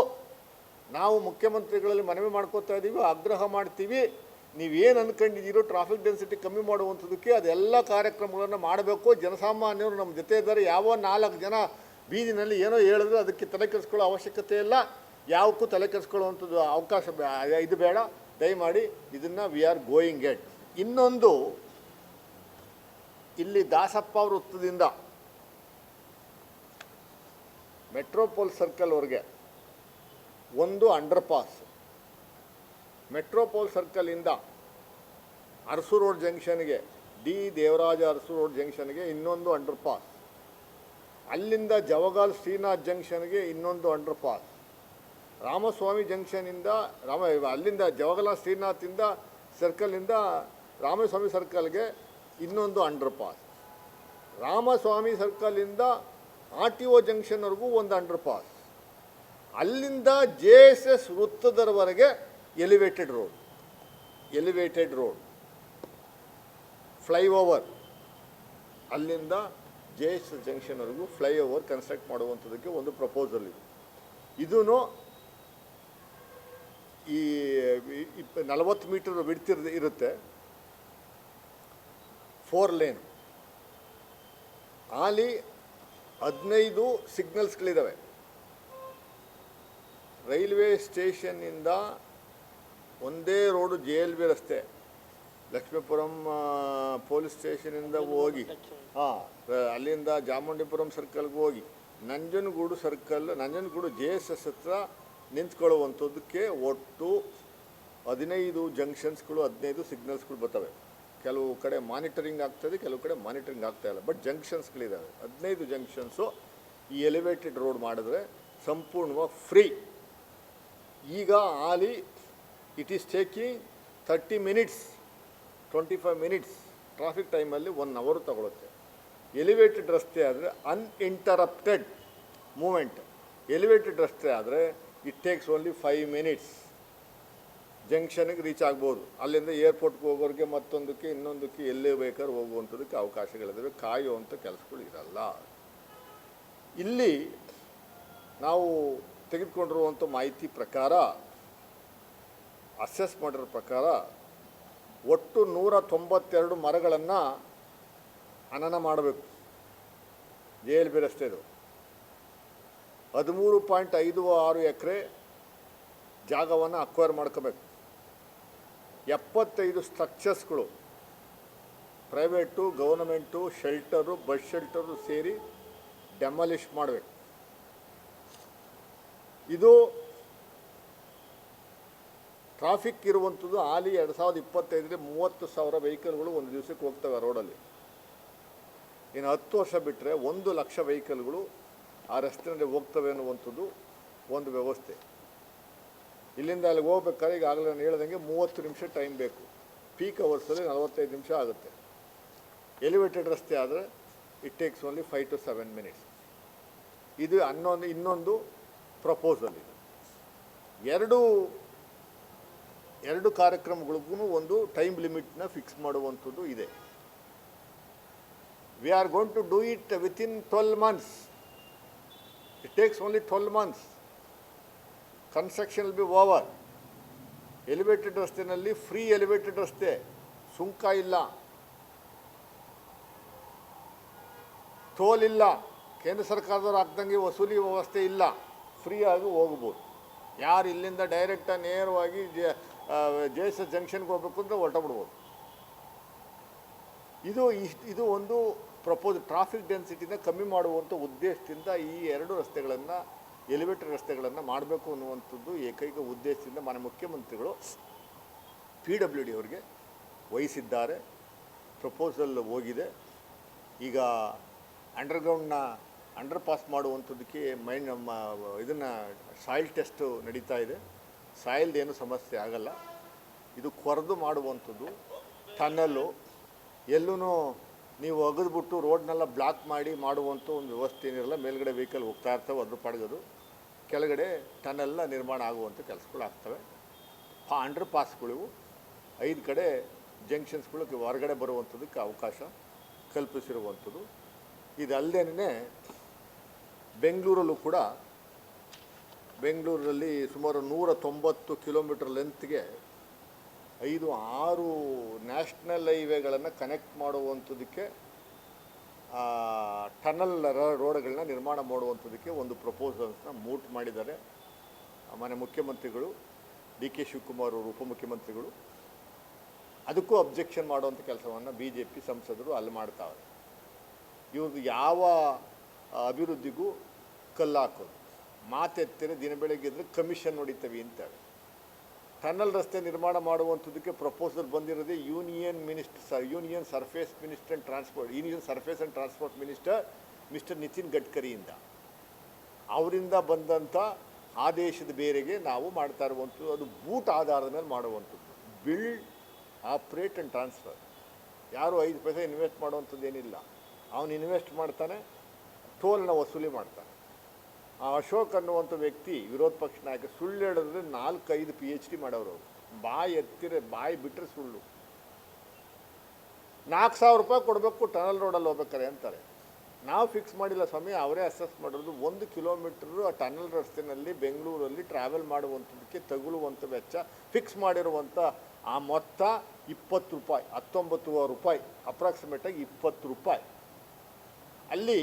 ನಾವು ಮುಖ್ಯಮಂತ್ರಿಗಳಲ್ಲಿ ಮನವಿ ಮಾಡ್ಕೋತಾ ಇದ್ದೀವಿ ಆಗ್ರಹ ಮಾಡ್ತೀವಿ. ನೀವೇನು ಅಂದ್ಕೊಂಡಿದ್ದೀರೋ ಟ್ರಾಫಿಕ್ ಡೆನ್ಸಿಟಿ ಕಮ್ಮಿ ಮಾಡುವಂಥದ್ದಕ್ಕೆ ಅದೆಲ್ಲ ಕಾರ್ಯಕ್ರಮಗಳನ್ನು ಮಾಡಬೇಕು. ಜನಸಾಮಾನ್ಯರು ನಮ್ಮ ಜೊತೆ ಇದ್ದಾರೆ. ಯಾವ ನಾಲ್ಕು ಜನ ಬೀದಿನಲ್ಲಿ ಏನೋ ಹೇಳಿದ್ರೆ ಅದಕ್ಕೆ ತಲೆ ಕೆಡಿಸ್ಕೊಳ್ಳೋ ಅವಶ್ಯಕತೆ ಇಲ್ಲ. ಯಾವಕ್ಕೂ ತಲೆ ಕೆಡಿಸ್ಕೊಳ್ಳುವಂಥದ್ದು ಅವಕಾಶ ಇದು ಬೇಡ. ದಯಮಾಡಿ ಇದನ್ನು ವಿ ಆರ್ ಗೋಯಿಂಗ್ ಎಟ್ ಇನ್ನೊಂದು, ಇಲ್ಲಿ ದಾಸಪ್ಪ ವೃತ್ತದಿಂದ ಮೆಟ್ರೋಪೋಲ್ ಸರ್ಕಲ್ವರೆಗೆ ಒಂದು ಅಂಡರ್ ಪಾಸ್ ಮೆಟ್ರೋಪೋಲ್ ಸರ್ಕಲಿಂದ ಅರಸು ರೋಡ್ ಜಂಕ್ಷನ್ಗೆ ಡಿ ದೇವರಾಜ ಅರಸು ರೋಡ್ ಜಂಕ್ಷನ್ಗೆ ಇನ್ನೊಂದು ಅಂಡರ್ ಪಾಸ್ ಅಲ್ಲಿಂದ ಜವಗಾಲ್ ಶ್ರೀನಾಥ್ ಜಂಕ್ಷನ್ಗೆ ಇನ್ನೊಂದು ಅಂಡರ್ ಪಾಸ್ ರಾಮಸ್ವಾಮಿ ಜಂಕ್ಷನಿಂದ ರಾಮ, ಅಲ್ಲಿಂದ ಜವಗಲ ಶ್ರೀನಾಥಿಂದ ಸರ್ಕಲಿಂದ ರಾಮಸ್ವಾಮಿ ಸರ್ಕಲ್ಗೆ ಇನ್ನೊಂದು ಅಂಡರ್ ಪಾಸ್ ರಾಮಸ್ವಾಮಿ ಸರ್ಕಲಿಂದ ಆರ್ ಟಿ ಒ ಜಂಕ್ಷನ್ವರೆಗೂ ಒಂದು ಅಂಡರ್ ಪಾಸ್ ಅಲ್ಲಿಂದ J S S ವೃತ್ತದವರೆಗೆ elevated road elevated road, flyover. ಅಲ್ಲಿಂದ ಜೆ ಎಸ್ ಎಸ್ ಜಂಕ್ಷನ್ವರೆಗೂ ಫ್ಲೈಓವರ್ ಕನ್ಸ್ಟ್ರಕ್ಟ್ ಮಾಡುವಂಥದ್ದಕ್ಕೆ ಒಂದು ಪ್ರಪೋಸಲ್ ಇದೆ. ಇದೂ ಈ ಇಪ್ಪ ನಲವತ್ತು ಮೀಟರ್ ಬಿಡ್ತಿರ್ ಇರುತ್ತೆ. Four lane. ಅಲ್ಲಿ ಹದಿನೈದು ಸಿಗ್ನಲ್ಸ್ಗಳಿದ್ದಾವೆ ರೈಲ್ವೆ ಸ್ಟೇಷನ್ನಿಂದ ಒಂದೇ ರೋಡು ಜೆ ಎಲ್ ಬಿ ರಸ್ತೆ. ಲಕ್ಷ್ಮೀಪುರಂ ಪೊಲೀಸ್ ಸ್ಟೇಷನಿಂದ ಹೋಗಿ. ಹಾಂ, ಅಲ್ಲಿಂದ ಚಾಮುಂಡಿಪುರಂ ಸರ್ಕಲ್ಗೆ ಹೋಗಿ. Nanjangud circle, Nanjangud J S S ಹತ್ರ ನಿಂತ್ಕೊಳ್ಳುವಂಥದ್ದಕ್ಕೆ ಒಟ್ಟು ಹದಿನೈದು ಜಂಕ್ಷನ್ಸ್ಗಳು, ಹದಿನೈದು ಸಿಗ್ನಲ್ಸ್ಗಳು ಬರ್ತವೆ. ಕೆಲವು ಕಡೆ ಮಾನಿಟರಿಂಗ್ ಆಗ್ತದೆ, ಕೆಲವು ಕಡೆ ಮಾನಿಟರಿಂಗ್ ಆಗ್ತಾ ಇಲ್ಲ. ಬಟ್ ಜಂಕ್ಷನ್ಸ್ಗಳಿದ್ದಾವೆ ಹದಿನೈದು ಜಂಕ್ಷನ್ಸು ಈ ಎಲಿವೇಟೆಡ್ ರೋಡ್ ಮಾಡಿದ್ರೆ ಸಂಪೂರ್ಣವಾಗಿ ಫ್ರೀ. ಈಗ ಆಲಿ it is taking thirty minutes twenty five minutes traffic ಟೈಮಲ್ಲಿ ಒನ್ ಅವರು ತಗೊಳುತ್ತೆ. ಎಲಿವೇಟೆಡ್ ರಸ್ತೆ ಆದರೆ ಅನ್ಇಂಟರಪ್ಟೆಡ್ ಮೂಮೆಂಟ್ ಎಲಿವೇಟೆಡ್ ರಸ್ತೆ ಆದರೆ it takes only five minutes ಜಂಕ್ಷನ್ಗೆ reach ಆಗ್ಬೋದು. ಅಲ್ಲಿಂದ ಏರ್ಪೋರ್ಟ್ಗೆ ಹೋಗೋರಿಗೆ ಮತ್ತೊಂದಕ್ಕೆ, ಇನ್ನೊಂದಕ್ಕೆ ಎಲ್ಲೇ ಬೇಕಾದ್ರೂ ಹೋಗುವಂಥದಕ್ಕೆ ಅವಕಾಶಗಳಿದ್ದಾವೆ ಕಾಯುವಂಥ ಕೆಲಸಗಳು ಇರಲ್ಲ. ಇಲ್ಲಿ ನಾವು ತೆಗೆದುಕೊಂಡಿರುವಂಥ ಮಾಹಿತಿ ಪ್ರಕಾರ ಅಸೆಸ್ ಮಾಡಿರೋ ಪ್ರಕಾರ ಒಟ್ಟು ನೂರ ತೊಂಬತ್ತೆರಡು ಮರಗಳನ್ನು ಹನನ ಮಾಡಬೇಕು. ಜೆ ಎಲ್ ಬಿ ರಸ್ತೆದು ಹದಿಮೂರು ಪಾಯಿಂಟ್ ಐದು ಆರು ಎಕರೆ ಜಾಗವನ್ನು ಅಕ್ವೈರ್ ಮಾಡ್ಕೋಬೇಕು. ಎಪ್ಪತ್ತೈದು ಸ್ಟ್ರಕ್ಚರ್ಸ್ಗಳು private government shelter bus shelter ಸೇರಿ ಡೆಮಾಲಿಷ್ ಮಾಡಬೇಕು. ಇದು ಟ್ರಾಫಿಕ್ ಇರುವಂಥದ್ದು ಆಲಿ ಎರಡು ಸಾವಿರದ ಇಪ್ಪತ್ತೈದರಲ್ಲಿ ಮೂವತ್ತು ಸಾವಿರ ವೆಹಿಕಲ್ಗಳು ಒಂದು ದಿವಸಕ್ಕೆ ಹೋಗ್ತವೆ ರೋಡಲ್ಲಿ ಇನ್ನು ಹತ್ತು ವರ್ಷ ಬಿಟ್ಟರೆ ಒಂದು ಲಕ್ಷ ವೆಹಿಕಲ್ಗಳು ಆ ರಸ್ತೆಯಲ್ಲಿ ಹೋಗ್ತವೆ ಅನ್ನುವಂಥದ್ದು ಒಂದು ವ್ಯವಸ್ಥೆ. ಇಲ್ಲಿಂದ ಅಲ್ಲಿಗೆ ಹೋಗ್ಬೇಕಾದ್ರೆ ಈಗಾಗಲೇ ನಾನು ಹೇಳ್ದಂಗೆ ಮೂವತ್ತು ನಿಮಿಷ ಟೈಮ್ ಬೇಕು. ಪೀಕ್ ಅವರ್ಸಲ್ಲಿ ನಲವತ್ತೈದು ನಿಮಿಷ ಆಗುತ್ತೆ. ಎಲಿವೇಟೆಡ್ ರಸ್ತೆ ಆದರೆ it takes only five to seven minutes ಇದು ಅನ್ನೊಂದು ಇನ್ನೊಂದು ಪ್ರಪೋಸಲ್ ಇದೆ. ಎರಡು ಎರಡು ಕಾರ್ಯಕ್ರಮಗಳಿಗೂ ಒಂದು ಟೈಮ್ ಲಿಮಿಟ್ನ ಫಿಕ್ಸ್ ಮಾಡುವಂಥದ್ದು ಇದೆ. We are going to do it within twelve months it takes only twelve months construction be over elevated ರಸ್ತೆನಲ್ಲಿ free elevated ರಸ್ತೆ ಸುಂಕ ಇಲ್ಲ. ಟೋಲ್ ಇಲ್ಲ. ಕೇಂದ್ರ ಸರ್ಕಾರದವ್ರು ಹಾಕ್ದಂಗೆ ವಸೂಲಿ ವ್ಯವಸ್ಥೆ ಇಲ್ಲ. ಫ್ರೀಯಾಗಿ ಹೋಗ್ಬೋದು. ಯಾರು ಇಲ್ಲಿಂದ ಡೈರೆಕ್ಟಾಗಿ ನೇರವಾಗಿ ಜೆ ಜೆ ಎಸ್ ಎಸ್ ಜಂಕ್ಷನ್ಗೆ ಹೋಗ್ಬೇಕು ಅಂದರೆ ಹೊರಟಬಿಡ್ಬೋದು ಇದು ಇಷ್ಟು, ಇದು ಒಂದು ಪ್ರಪೋಸ್ ಟ್ರಾಫಿಕ್ ಡೆನ್ಸಿಟಿನ ಕಮ್ಮಿ ಮಾಡುವಂಥ ಉದ್ದೇಶದಿಂದ ಈ ಎರಡು ರಸ್ತೆಗಳನ್ನು ಎಲಿವೇಟರ್ ರಸ್ತೆಗಳನ್ನು ಮಾಡಬೇಕು ಅನ್ನುವಂಥದ್ದು ಏಕೈಕ ಉದ್ದೇಶದಿಂದ ಮನೆ ಮುಖ್ಯಮಂತ್ರಿಗಳು ಪಿ ಡಬ್ಲ್ಯೂ ಡಿ ಅವರಿಗೆ ವಹಿಸಿದ್ದಾರೆ. ಪ್ರಪೋಸಲ್ ಹೋಗಿದೆ. ಈಗ ಅಂಡರ್ಗ್ರೌಂಡ್ನ ಅಂಡರ್ ಪಾಸ್ ಮಾಡುವಂಥದ್ದಕ್ಕೆ ಮೈಂಡ್ ನಮ್ಮ ಇದನ್ನು ಸಾಯಿಲ್ ಟೆಸ್ಟು ನಡೀತಾ ಇದೆ. ಸಾಯಿಲ್ದು ಏನು ಸಮಸ್ಯೆ ಆಗಲ್ಲ. ಇದು ಕೊರೆದು ಮಾಡುವಂಥದ್ದು. ಟನ್ನಲ್ಲು ಎಲ್ಲೂ ನೀವು ಒಗೆದ್ಬಿಟ್ಟು ರೋಡ್ನೆಲ್ಲ ಬ್ಲಾಕ್ ಮಾಡಿ ಮಾಡುವಂಥ ಒಂದು ವ್ಯವಸ್ಥೆ ಏನಿರಲ್ಲ, ಮೇಲ್ಗಡೆ ವೆಹಿಕಲ್ ಹೋಗ್ತಾ ಇರ್ತವೆ, ಅದ್ರ ಪಡೆದದು ಕೆಳಗಡೆ ಟನ್ನೆಲ್ಲ ನಿರ್ಮಾಣ ಆಗುವಂಥ ಕೆಲಸಗಳು ಆಗ್ತವೆ. ಆ ಅಂಡರ್ ಪಾಸ್ಗಳಿವು ಐದು ಕಡೆ ಜಂಕ್ಷನ್ಸ್ಗಳು ಹೊರಗಡೆ ಬರುವಂಥದ್ದಕ್ಕೆ ಅವಕಾಶ ಕಲ್ಪಿಸಿರುವಂಥದ್ದು. ಇದಲ್ಲದೇನೆ ಬೆಂಗಳೂರಲ್ಲೂ ಕೂಡ ಬೆಂಗಳೂರಲ್ಲಿ ಸುಮಾರು ನೂರ ತೊಂಬತ್ತು ಕಿಲೋಮೀಟರ್ ಲೆಂತ್ಗೆ ಐದು ಆರು ನ್ಯಾಷನಲ್ ಹೈವೇಗಳನ್ನು ಕನೆಕ್ಟ್ ಮಾಡುವಂಥದಕ್ಕೆ ಟನಲ್ ರೋಡ್ಗಳನ್ನ ನಿರ್ಮಾಣ ಮಾಡುವಂಥದಕ್ಕೆ ಒಂದು ಪ್ರಪೋಸಲ್ಸ್ನ ಮೂಟ್ ಮಾಡಿದ್ದಾರೆ. ಮನೆ ಮುಖ್ಯಮಂತ್ರಿಗಳು, ಡಿ ಕೆ ಶಿವಕುಮಾರ್ ಅವರು, ಉಪಮುಖ್ಯಮಂತ್ರಿಗಳು, ಅದಕ್ಕೂ ಅಬ್ಜೆಕ್ಷನ್ ಮಾಡುವಂಥ ಕೆಲಸವನ್ನು ಬಿ ಜೆ ಪಿ ಸಂಸದರು ಅಲ್ಲಿ ಮಾಡ್ತಾವೆ ಇವ್ರದ್ದು ಯಾವ ಅಭಿವೃದ್ಧಿಗೂ ಕಲ್ಲು ಹಾಕೋದು. ಮಾತೆತ್ತಿರೆ ದಿನ ಬೆಳಗ್ಗೆ ಇದ್ರೆ ಕಮಿಷನ್ ಹೊಡಿತೀವಿ ಅಂತೇಳಿ. ಟನಲ್ ರಸ್ತೆ ನಿರ್ಮಾಣ ಮಾಡುವಂಥದ್ದಕ್ಕೆ proposal ಬಂದಿರೋದೇ union minister, sir, union surface minister and transport, union surface and transport minister mister Nitin ಗಡ್ಕರಿಯಿಂದ. ಅವರಿಂದ ಬಂದಂಥ ಆದೇಶದ ಬೇರೆಗೆ ನಾವು ಮಾಡ್ತಾ ಇರುವಂಥದ್ದು, ಅದು ಬೂಟ್ ಆಧಾರದ ಮೇಲೆ ಮಾಡುವಂಥದ್ದು. Build operate and transfer. ಯಾರು ಐದು ಪೈಸೆ ಇನ್ವೆಸ್ಟ್ ಮಾಡುವಂಥದ್ದು ಏನಿಲ್ಲ. ಅವನು ಇನ್ವೆಸ್ಟ್ ಮಾಡ್ತಾನೆ ಟೋಲ್ನ ವಸೂಲಿ ಮಾಡ್ತಾನೆ ಆ ಅಶೋಕ್ ಅನ್ನುವಂಥ ವ್ಯಕ್ತಿ ವಿರೋಧ ಪಕ್ಷ ನಾಯಕ ಸುಳ್ಳು ಹೇಳಿದ್ರೆ ನಾಲ್ಕೈದು ಪಿ ಎಚ್ ಡಿ ಮಾಡೋರು ಬಾಯಿ ಎತ್ತಿರ, ಬಾಯಿ ಬಿಟ್ಟರೆ ಸುಳ್ಳು. ನಾಲ್ಕು ಸಾವಿರ ರೂಪಾಯಿ ಕೊಡಬೇಕು ಟನಲ್ ರೋಡಲ್ಲಿ ಹೋಗ್ಬೇಕಾರೆ ಅಂತಾರೆ. ನಾವು ಫಿಕ್ಸ್ ಮಾಡಿಲ್ಲ ಸ್ವಾಮಿ, ಅವರೇ ಅಸೆಸ್ ಮಾಡಿರೋದು ಒಂದು ಕಿಲೋಮೀಟ್ರು ಆ ಟನಲ್ ರಸ್ತೆಯಲ್ಲಿ ಬೆಂಗಳೂರಲ್ಲಿ ಟ್ರಾವೆಲ್ ಮಾಡುವಂಥದ್ದಕ್ಕೆ ತಗುಲುವಂಥ ವೆಚ್ಚ ಫಿಕ್ಸ್ ಮಾಡಿರುವಂಥ ಆ ಮೊತ್ತ ಇಪ್ಪತ್ತು ರೂಪಾಯಿ ಹತ್ತೊಂಬತ್ತು ರೂಪಾಯಿ ಅಪ್ರಾಕ್ಸಿಮೇಟಾಗಿ ಇಪ್ಪತ್ತು ರೂಪಾಯಿ. ಅಲ್ಲಿ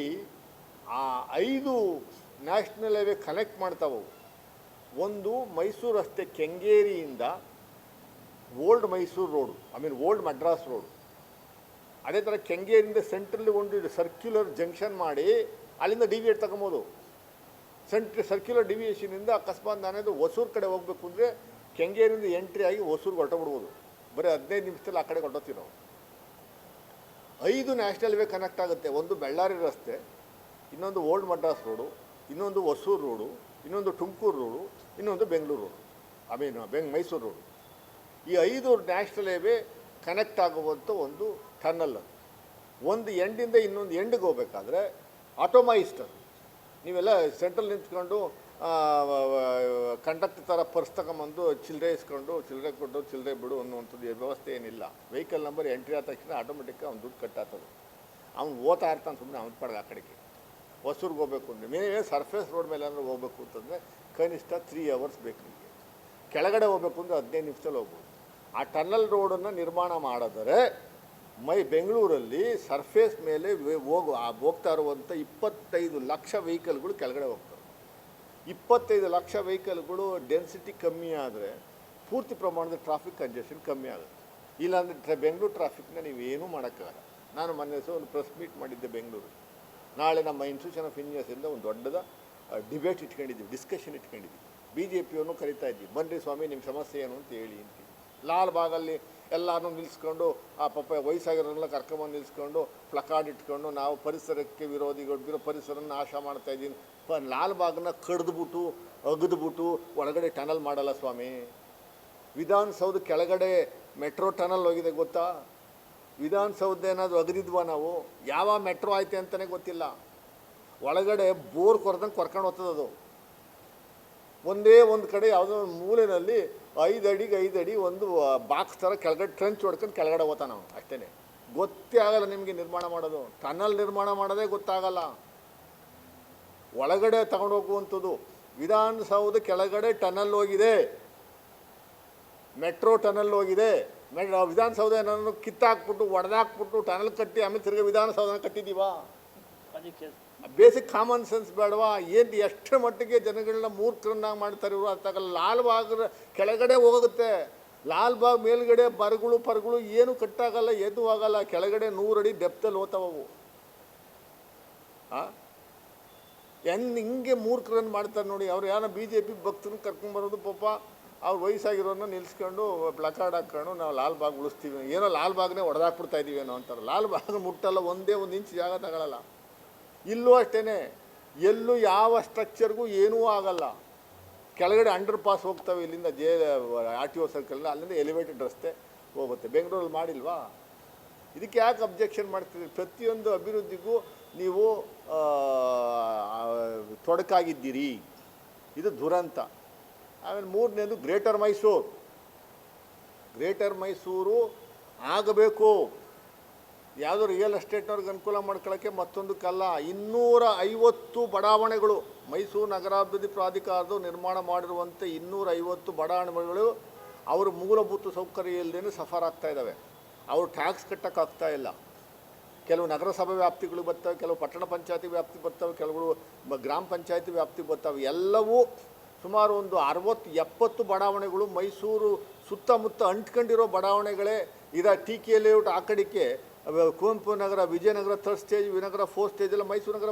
ಆ ಐದು ನ್ಯಾಷನಲ್ ಹೈವೇ ಕನೆಕ್ಟ್ ಮಾಡ್ತಾವೆ ಒಂದು ಮೈಸೂರು ರಸ್ತೆ ಕೆಂಗೇರಿಯಿಂದ old Mysuru road, I mean old Madras road. ಅದೇ ಥರ ಕೆಂಗೇರಿಯಿಂದ ಸೆಂಟ್ರಲ್ಲಿ ಒಂದು ಸರ್ಕ್ಯುಲರ್ ಜಂಕ್ಷನ್ ಮಾಡಿ ಅಲ್ಲಿಂದ ಡಿವಿಯೇಟ್ ತಗೊಬೋದು. ಸೆಂಟ್ರ್, ಸರ್ಕ್ಯುಲರ್ ಡಿವಿಯೇಷನಿಂದ ಅಕಸ್ಮಾತ್ ನಾನೇದು ಹೊಸೂರು ಕಡೆ ಹೋಗಬೇಕು ಅಂದರೆ ಕೆಂಗೇರಿಯಿಂದ ಎಂಟ್ರಿ ಆಗಿ ಹೊಸೂರ್ಗೆ ಹೊರಟೋಗ್ಬಿಡ್ಬೋದು. ಬರೀ ಹದಿನೈದು ನಿಮಿಷದಲ್ಲಿ ಆ ಕಡೆ ಹೊರಟೋತೀವಿ ನಾವು. ಐದು ನ್ಯಾಷನಲ್ ವೇ ಕನೆಕ್ಟ್ ಆಗುತ್ತೆ. ಒಂದು ಬೆಳ್ಳಾರಿ ರಸ್ತೆ ಇನ್ನೊಂದು ಓಲ್ಡ್ ಮಡ್ರಾಸ್ ರೋಡು, ಇನ್ನೊಂದು ಹೊಸೂರು ರೋಡು, ಇನ್ನೊಂದು ತುಮಕೂರು ರೋಡು, ಇನ್ನೊಂದು Bengaluru road. I mean Beng Mysuru road. ಈ ಐದು ನ್ಯಾಷನಲ್ ಹೈವೇ ಕನೆಕ್ಟ್ ಆಗುವಂಥ ಒಂದು ಟನ್ನಲ್ ಅದು. ಒಂದು ಎಂಡಿಂದ ಇನ್ನೊಂದು ಎಂಡಿಗೆ ಹೋಗ್ಬೇಕಾದ್ರೆ ಅದು. ನೀವೆಲ್ಲ ಸೆಂಟ್ರಲ್ ನಿಂತ್ಕೊಂಡು ಕಂಡಕ್ಟರ್ ಥರ ಪರ್ಸ್ ತಗೊಂಬಂದು ಚಿಲ್ಲರೆ ಇಸ್ಕೊಂಡು ಚಿಲ್ಲರೆ ಕೊಟ್ಟು ಚಿಲ್ಲರೆ ಬಿಡು ಅನ್ನುವಂಥದ್ದು ವ್ಯವಸ್ಥೆ ಏನಿಲ್ಲ. ವೆಹಿಕಲ್ ನಂಬರ್ ಎಂಟ್ರಿ ಆದ ತಕ್ಷಣ ಆಟೋಮೆಟಿಕ್ ಅವ್ನು ದುಡ್ಡು ಕಟ್ಟಾಗ್ತದೆ ಅವ್ನು ಓದ್ತಾ ಇರ್ತಾನೆ ಸುಮ್ಮನೆ ಅವ್ನು ಪಡೆದ ಆ ಕಡೆಗೆ. ಹೊಸೂರ್ಗೆ ಹೋಗಬೇಕು ಅಂದರೆ, ಮೇನೇ ಸರ್ಫೇಸ್ ರೋಡ್ ಮೇಲೆ ಏನಾದ್ರು ಹೋಗಬೇಕು ಅಂತಂದರೆ ಕನಿಷ್ಠ ತ್ರೀ ಅವರ್ಸ್ ಬೇಕು ನಿಮಗೆ. ಕೆಳಗಡೆ ಹೋಗಬೇಕು ಅಂದರೆ ಹದಿನೈದು ನಿಮಿಷದಲ್ಲಿ ಹೋಗ್ಬೋದು. ಆ ಟನಲ್ ರೋಡನ್ನು ನಿರ್ಮಾಣ ಮಾಡಿದರೆ ಮೈ ಬೆಂಗಳೂರಲ್ಲಿ ಸರ್ಫೇಸ್ ಮೇಲೆ ಹೋಗು, ಆ ಹೋಗ್ತಾ ಇರುವಂಥ ಇಪ್ಪತ್ತೈದು ಲಕ್ಷ ವೆಹಿಕಲ್ಗಳು ಕೆಳಗಡೆ ಹೋಗ್ತವೆ. ಇಪ್ಪತ್ತೈದು ಲಕ್ಷ ವೆಹಿಕಲ್ಗಳು ಡೆನ್ಸಿಟಿ ಕಮ್ಮಿ ಆದರೆ ಪೂರ್ತಿ ಪ್ರಮಾಣದ ಟ್ರಾಫಿಕ್ ಕಂಜೆಷನ್ ಕಮ್ಮಿ ಆಗುತ್ತೆ. ಇಲ್ಲಾಂದರೆ ಬೆಂಗಳೂರು ಟ್ರಾಫಿಕ್ನ ನೀವೇನೂ ಮಾಡೋಕ್ಕಾಗಲ್ಲ. ನಾನು ಮೊನ್ನೆ ಸಹ ಒಂದು ಪ್ರೆಸ್ ಮೀಟ್ ಮಾಡಿದ್ದೆ ಬೆಂಗಳೂರು ನಾಳೆ ನಮ್ಮ ಇನ್ಸ್ಟಿಟ್ಯೂಷನ್ ಆಫ್ ಇಂಜಿನಿಯರ್ಸಿಂದ ಒಂದು ದೊಡ್ಡದ ಡಿಬೇಟ್ ಇಟ್ಕೊಂಡಿದ್ದೀವಿ ಡಿಸ್ಕಷನ್ ಇಟ್ಕೊಂಡಿದ್ದೀವಿ. ಬಿ ಜೆ ಪಿಯನ್ನು ಕರಿತಾ ಇದ್ದೀವಿ ಬನ್ನಿ ಸ್ವಾಮಿ ನಿಮ್ಮ ಸಮಸ್ಯೆ ಏನು ಅಂತ ಹೇಳಿ ಅಂತೀವಿ ಲಾಲ್ ಬಾಗಲ್ಲಿ ಎಲ್ಲರೂ ನಿಲ್ಲಿಸ್ಕೊಂಡು ಆ ಪಾಪ ವಯಸ್ಸಾಗಿರೋರೆಲ್ಲ ಕರ್ಕೊಂಬಂದು ನಿಲ್ಲಿಸ್ಕೊಂಡು ಪ್ಲಕಾರ್ಡ್ ಇಟ್ಕೊಂಡು, ನಾವು ಪರಿಸರಕ್ಕೆ ವಿರೋಧಿಗಳು ಪರಿಸರನ ಪರಿಸರ ನಾಶ ಮಾಡ್ತಾ ಇದ್ದೀನಿ ಪ, ಲಾಲ್ ಬಾಗ್ನ ಕಡ್ದುಬಿಟ್ಟು, ಅಗದ್ಬಿಟ್ಟು ಒಳಗಡೆ ಟನಲ್ ಮಾಡಲ್ಲ ಸ್ವಾಮಿ. ವಿಧಾನಸೌಧ ಕೆಳಗಡೆ ಮೆಟ್ರೋ ಟನಲ್ ಹೋಗಿದೆ, ಗೊತ್ತಾ? ವಿಧಾನಸೌಧ ಏನಾದರೂ ಅಗರಿದ್ವಾ ನಾವು? ಯಾವ ಮೆಟ್ರೋ ಐತೆ ಅಂತಲೇ ಗೊತ್ತಿಲ್ಲ. ಒಳಗಡೆ ಬೋರ್ ಕೊರ್ದಂಗೆ ಕೊರ್ಕೊಂಡು ಹೋಗ್ತದದು. ಒಂದೇ ಒಂದು ಕಡೆ ಯಾವುದೋ ಒಂದು ಮೂಲೆಯಲ್ಲಿ ಐದು ಅಡಿಗೆ ಐದು ಅಡಿ ಒಂದು ಬಾಕ್ಸ್ ಥರ ಕೆಳಗಡೆ ಟ್ರೆಂಚ್ ಹೊಡ್ಕೊಂಡು ಕೆಳಗಡೆ ಹೋಗ್ತಾ ನಾವು ಅಷ್ಟೇ ಗೊತ್ತೇ ಆಗಲ್ಲ ನಿಮಗೆ ನಿರ್ಮಾಣ ಮಾಡೋದು. ಟನಲ್ ನಿರ್ಮಾಣ ಮಾಡೋದೇ ಗೊತ್ತಾಗಲ್ಲ. ಒಳಗಡೆ ತಗೊಂಡು ಹೋಗುವಂಥದ್ದು. ವಿಧಾನಸೌಧ ಕೆಳಗಡೆ ಟನಲ್ ಹೋಗಿದೆ. ಮೆಟ್ರೋ ಟನಲ್ ಹೋಗಿದೆ. ವಿಧಾನಸೌಧ ಏನಾದ್ರು ಕಿತ್ತಾಕ್ಬಿಟ್ಟು ಒಡೆದಾಕ್ಬಿಟ್ಟು ಟನಲ್ ಕಟ್ಟಿ ಆಮೇಲೆ ತಿರ್ಗಿ ವಿಧಾನಸೌಧನ ಕಟ್ಟಿದ್ದೀವಾ? ಬೇಸಿಕ್ ಕಾಮನ್ ಸೆನ್ಸ್ ಬೇಡವಾ? ಏನು ಎಷ್ಟು ಮಟ್ಟಿಗೆ ಜನಗಳನ್ನ ಮೂರ್ಖರನ್ನಾಗಿ ಮಾಡ್ತಾರೆ ಇವರು? ಅರ್ಥ ಆಗಲ್ಲ ಲಾಲ್ ಬಾಗ್ ಕೆಳಗಡೆ ಹೋಗುತ್ತೆ. ಲಾಲ್ ಬಾಗ್ ಮೇಲ್ಗಡೆ ಬರಗಳು ಪರಗಳು ಏನು ಕಟ್ಟಾಗಲ್ಲ ಎದ್ದು ಆಗಲ್ಲ. ಕೆಳಗಡೆ ನೂರಡಿ ಡೆಪ್ತಲ್ಲಿ ಹೋಗ್ತಾವವು ಹಾಂ ಹೆಂಗ್ ಹಿಂಗೆ ಮೂರ್ಖರನ್ನು ಮಾಡ್ತಾರೆ ನೋಡಿ. ಅವ್ರು ಯಾರೋ ಬಿ ಜೆ ಪಿ ಭಕ್ತನ ಕರ್ಕೊಂಬರೋದು ಪಾಪ. ಅವ್ರು ವಯಸ್ಸಾಗಿರೋನ್ನ ನಿಲ್ಸ್ಕೊಂಡು ಪ್ಲಕಾರ್ಡ್ ಹಾಕ್ಕೊಂಡು ನಾವು ಲಾಲ್ ಬಾಗ್ ಉಳಿಸ್ತೀವಿ. ಏನೋ ಲಾಲ್ ಬಾಗ್ನೇ ಹೊಡೆದಾಕ್ಬಿಡ್ತಾ ಇದೀವಿ ಏನೋ ಅಂತಾರೆ. ಲಾಲ್ ಬಾಗ್ ಮುಟ್ಟಲ್ಲ, ಒಂದೇ ಒಂದು ಇಂಚ್ ಜಾಗ ತಗೊಳ್ಳಲ್ಲ ಇಲ್ಲೂ ಅಷ್ಟೇ ಎಲ್ಲೂ ಯಾವ ಸ್ಟ್ರಕ್ಚರ್ಗೂ ಏನೂ ಆಗಲ್ಲ. ಕೆಳಗಡೆ ಅಂಡರ್ ಪಾಸ್ ಹೋಗ್ತವೆ ಇಲ್ಲಿಂದ J R T O circle ಅಲ್ಲಿಂದ ಎಲಿವೇಟೆಡ್ ರಸ್ತೆ ಹೋಗುತ್ತೆ. ಬೆಂಗಳೂರಲ್ಲಿ ಮಾಡಿಲ್ವಾ? ಇದಕ್ಕೆ ಯಾಕೆ ಅಬ್ಜೆಕ್ಷನ್ ಮಾಡ್ತಿದ್ದೀರಿ ಪ್ರತಿಯೊಂದು ಅಭಿವೃದ್ಧಿಗೂ ನೀವು ತೊಡಕಾಗಿದ್ದೀರಿ. ಇದು ದುರಂತ. ಆಮೇಲೆ ಮೂರನೇದು ಗ್ರೇಟರ್ ಮೈಸೂರು. ಗ್ರೇಟರ್ ಮೈಸೂರು ಆಗಬೇಕು. ಯಾವುದೋ ರಿಯಲ್ ಎಸ್ಟೇಟ್ನವ್ರಿಗೆ ಅನುಕೂಲ ಮಾಡ್ಕೊಳ್ಳೋಕ್ಕೆ ಮತ್ತೊಂದಕ್ಕಲ್ಲ ಇನ್ನೂರ ಐವತ್ತು ಬಡಾವಣೆಗಳು, ಮೈಸೂರು ನಗರಾಭಿವೃದ್ಧಿ ಪ್ರಾಧಿಕಾರದ ನಿರ್ಮಾಣ ಮಾಡಿರುವಂಥ ಇನ್ನೂರ ಐವತ್ತು ಬಡಾವಣೆಗಳು, ಅವ್ರ ಮೂಲಭೂತ ಸೌಕರ್ಯ ಇಲ್ಲದೇ ಸಫರ್ ಆಗ್ತಾ ಇದ್ದಾವೆ ಅವರು ಟ್ಯಾಕ್ಸ್ ಕಟ್ಟೋಕ್ಕಾಗ್ತಾ ಇಲ್ಲ. ಕೆಲವು ನಗರಸಭೆ ವ್ಯಾಪ್ತಿಗಳು ಬರ್ತವೆ, ಕೆಲವು ಪಟ್ಟಣ ಪಂಚಾಯತಿ ವ್ಯಾಪ್ತಿ ಬರ್ತವೆ, ಕೆಲವು ಗ್ರಾಮ ಪಂಚಾಯತಿ ವ್ಯಾಪ್ತಿ ಬರ್ತವೆ, ಎಲ್ಲವೂ ಸುಮಾರು ಒಂದು ಅರವತ್ತು, ಎಪ್ಪತ್ತು ಬಡಾವಣೆಗಳು ಮೈಸೂರು ಸುತ್ತಮುತ್ತ ಅಂಟ್ಕೊಂಡಿರೋ ಬಡಾವಣೆಗಳೇ ಇದ ಟಿ ಕೆ ಲೇಔಟ್ ಆ ಕಡೆಗೆ ಕುವೆಂಪು ನಗರ, ವಿಜಯನಗರ ಥರ್ಡ್ ಸ್ಟೇಜ್ ವಿನಗರ ಫೋರ್ತ್ ಸ್ಟೇಜ್ ಎಲ್ಲ ಮೈಸೂರು ನಗರ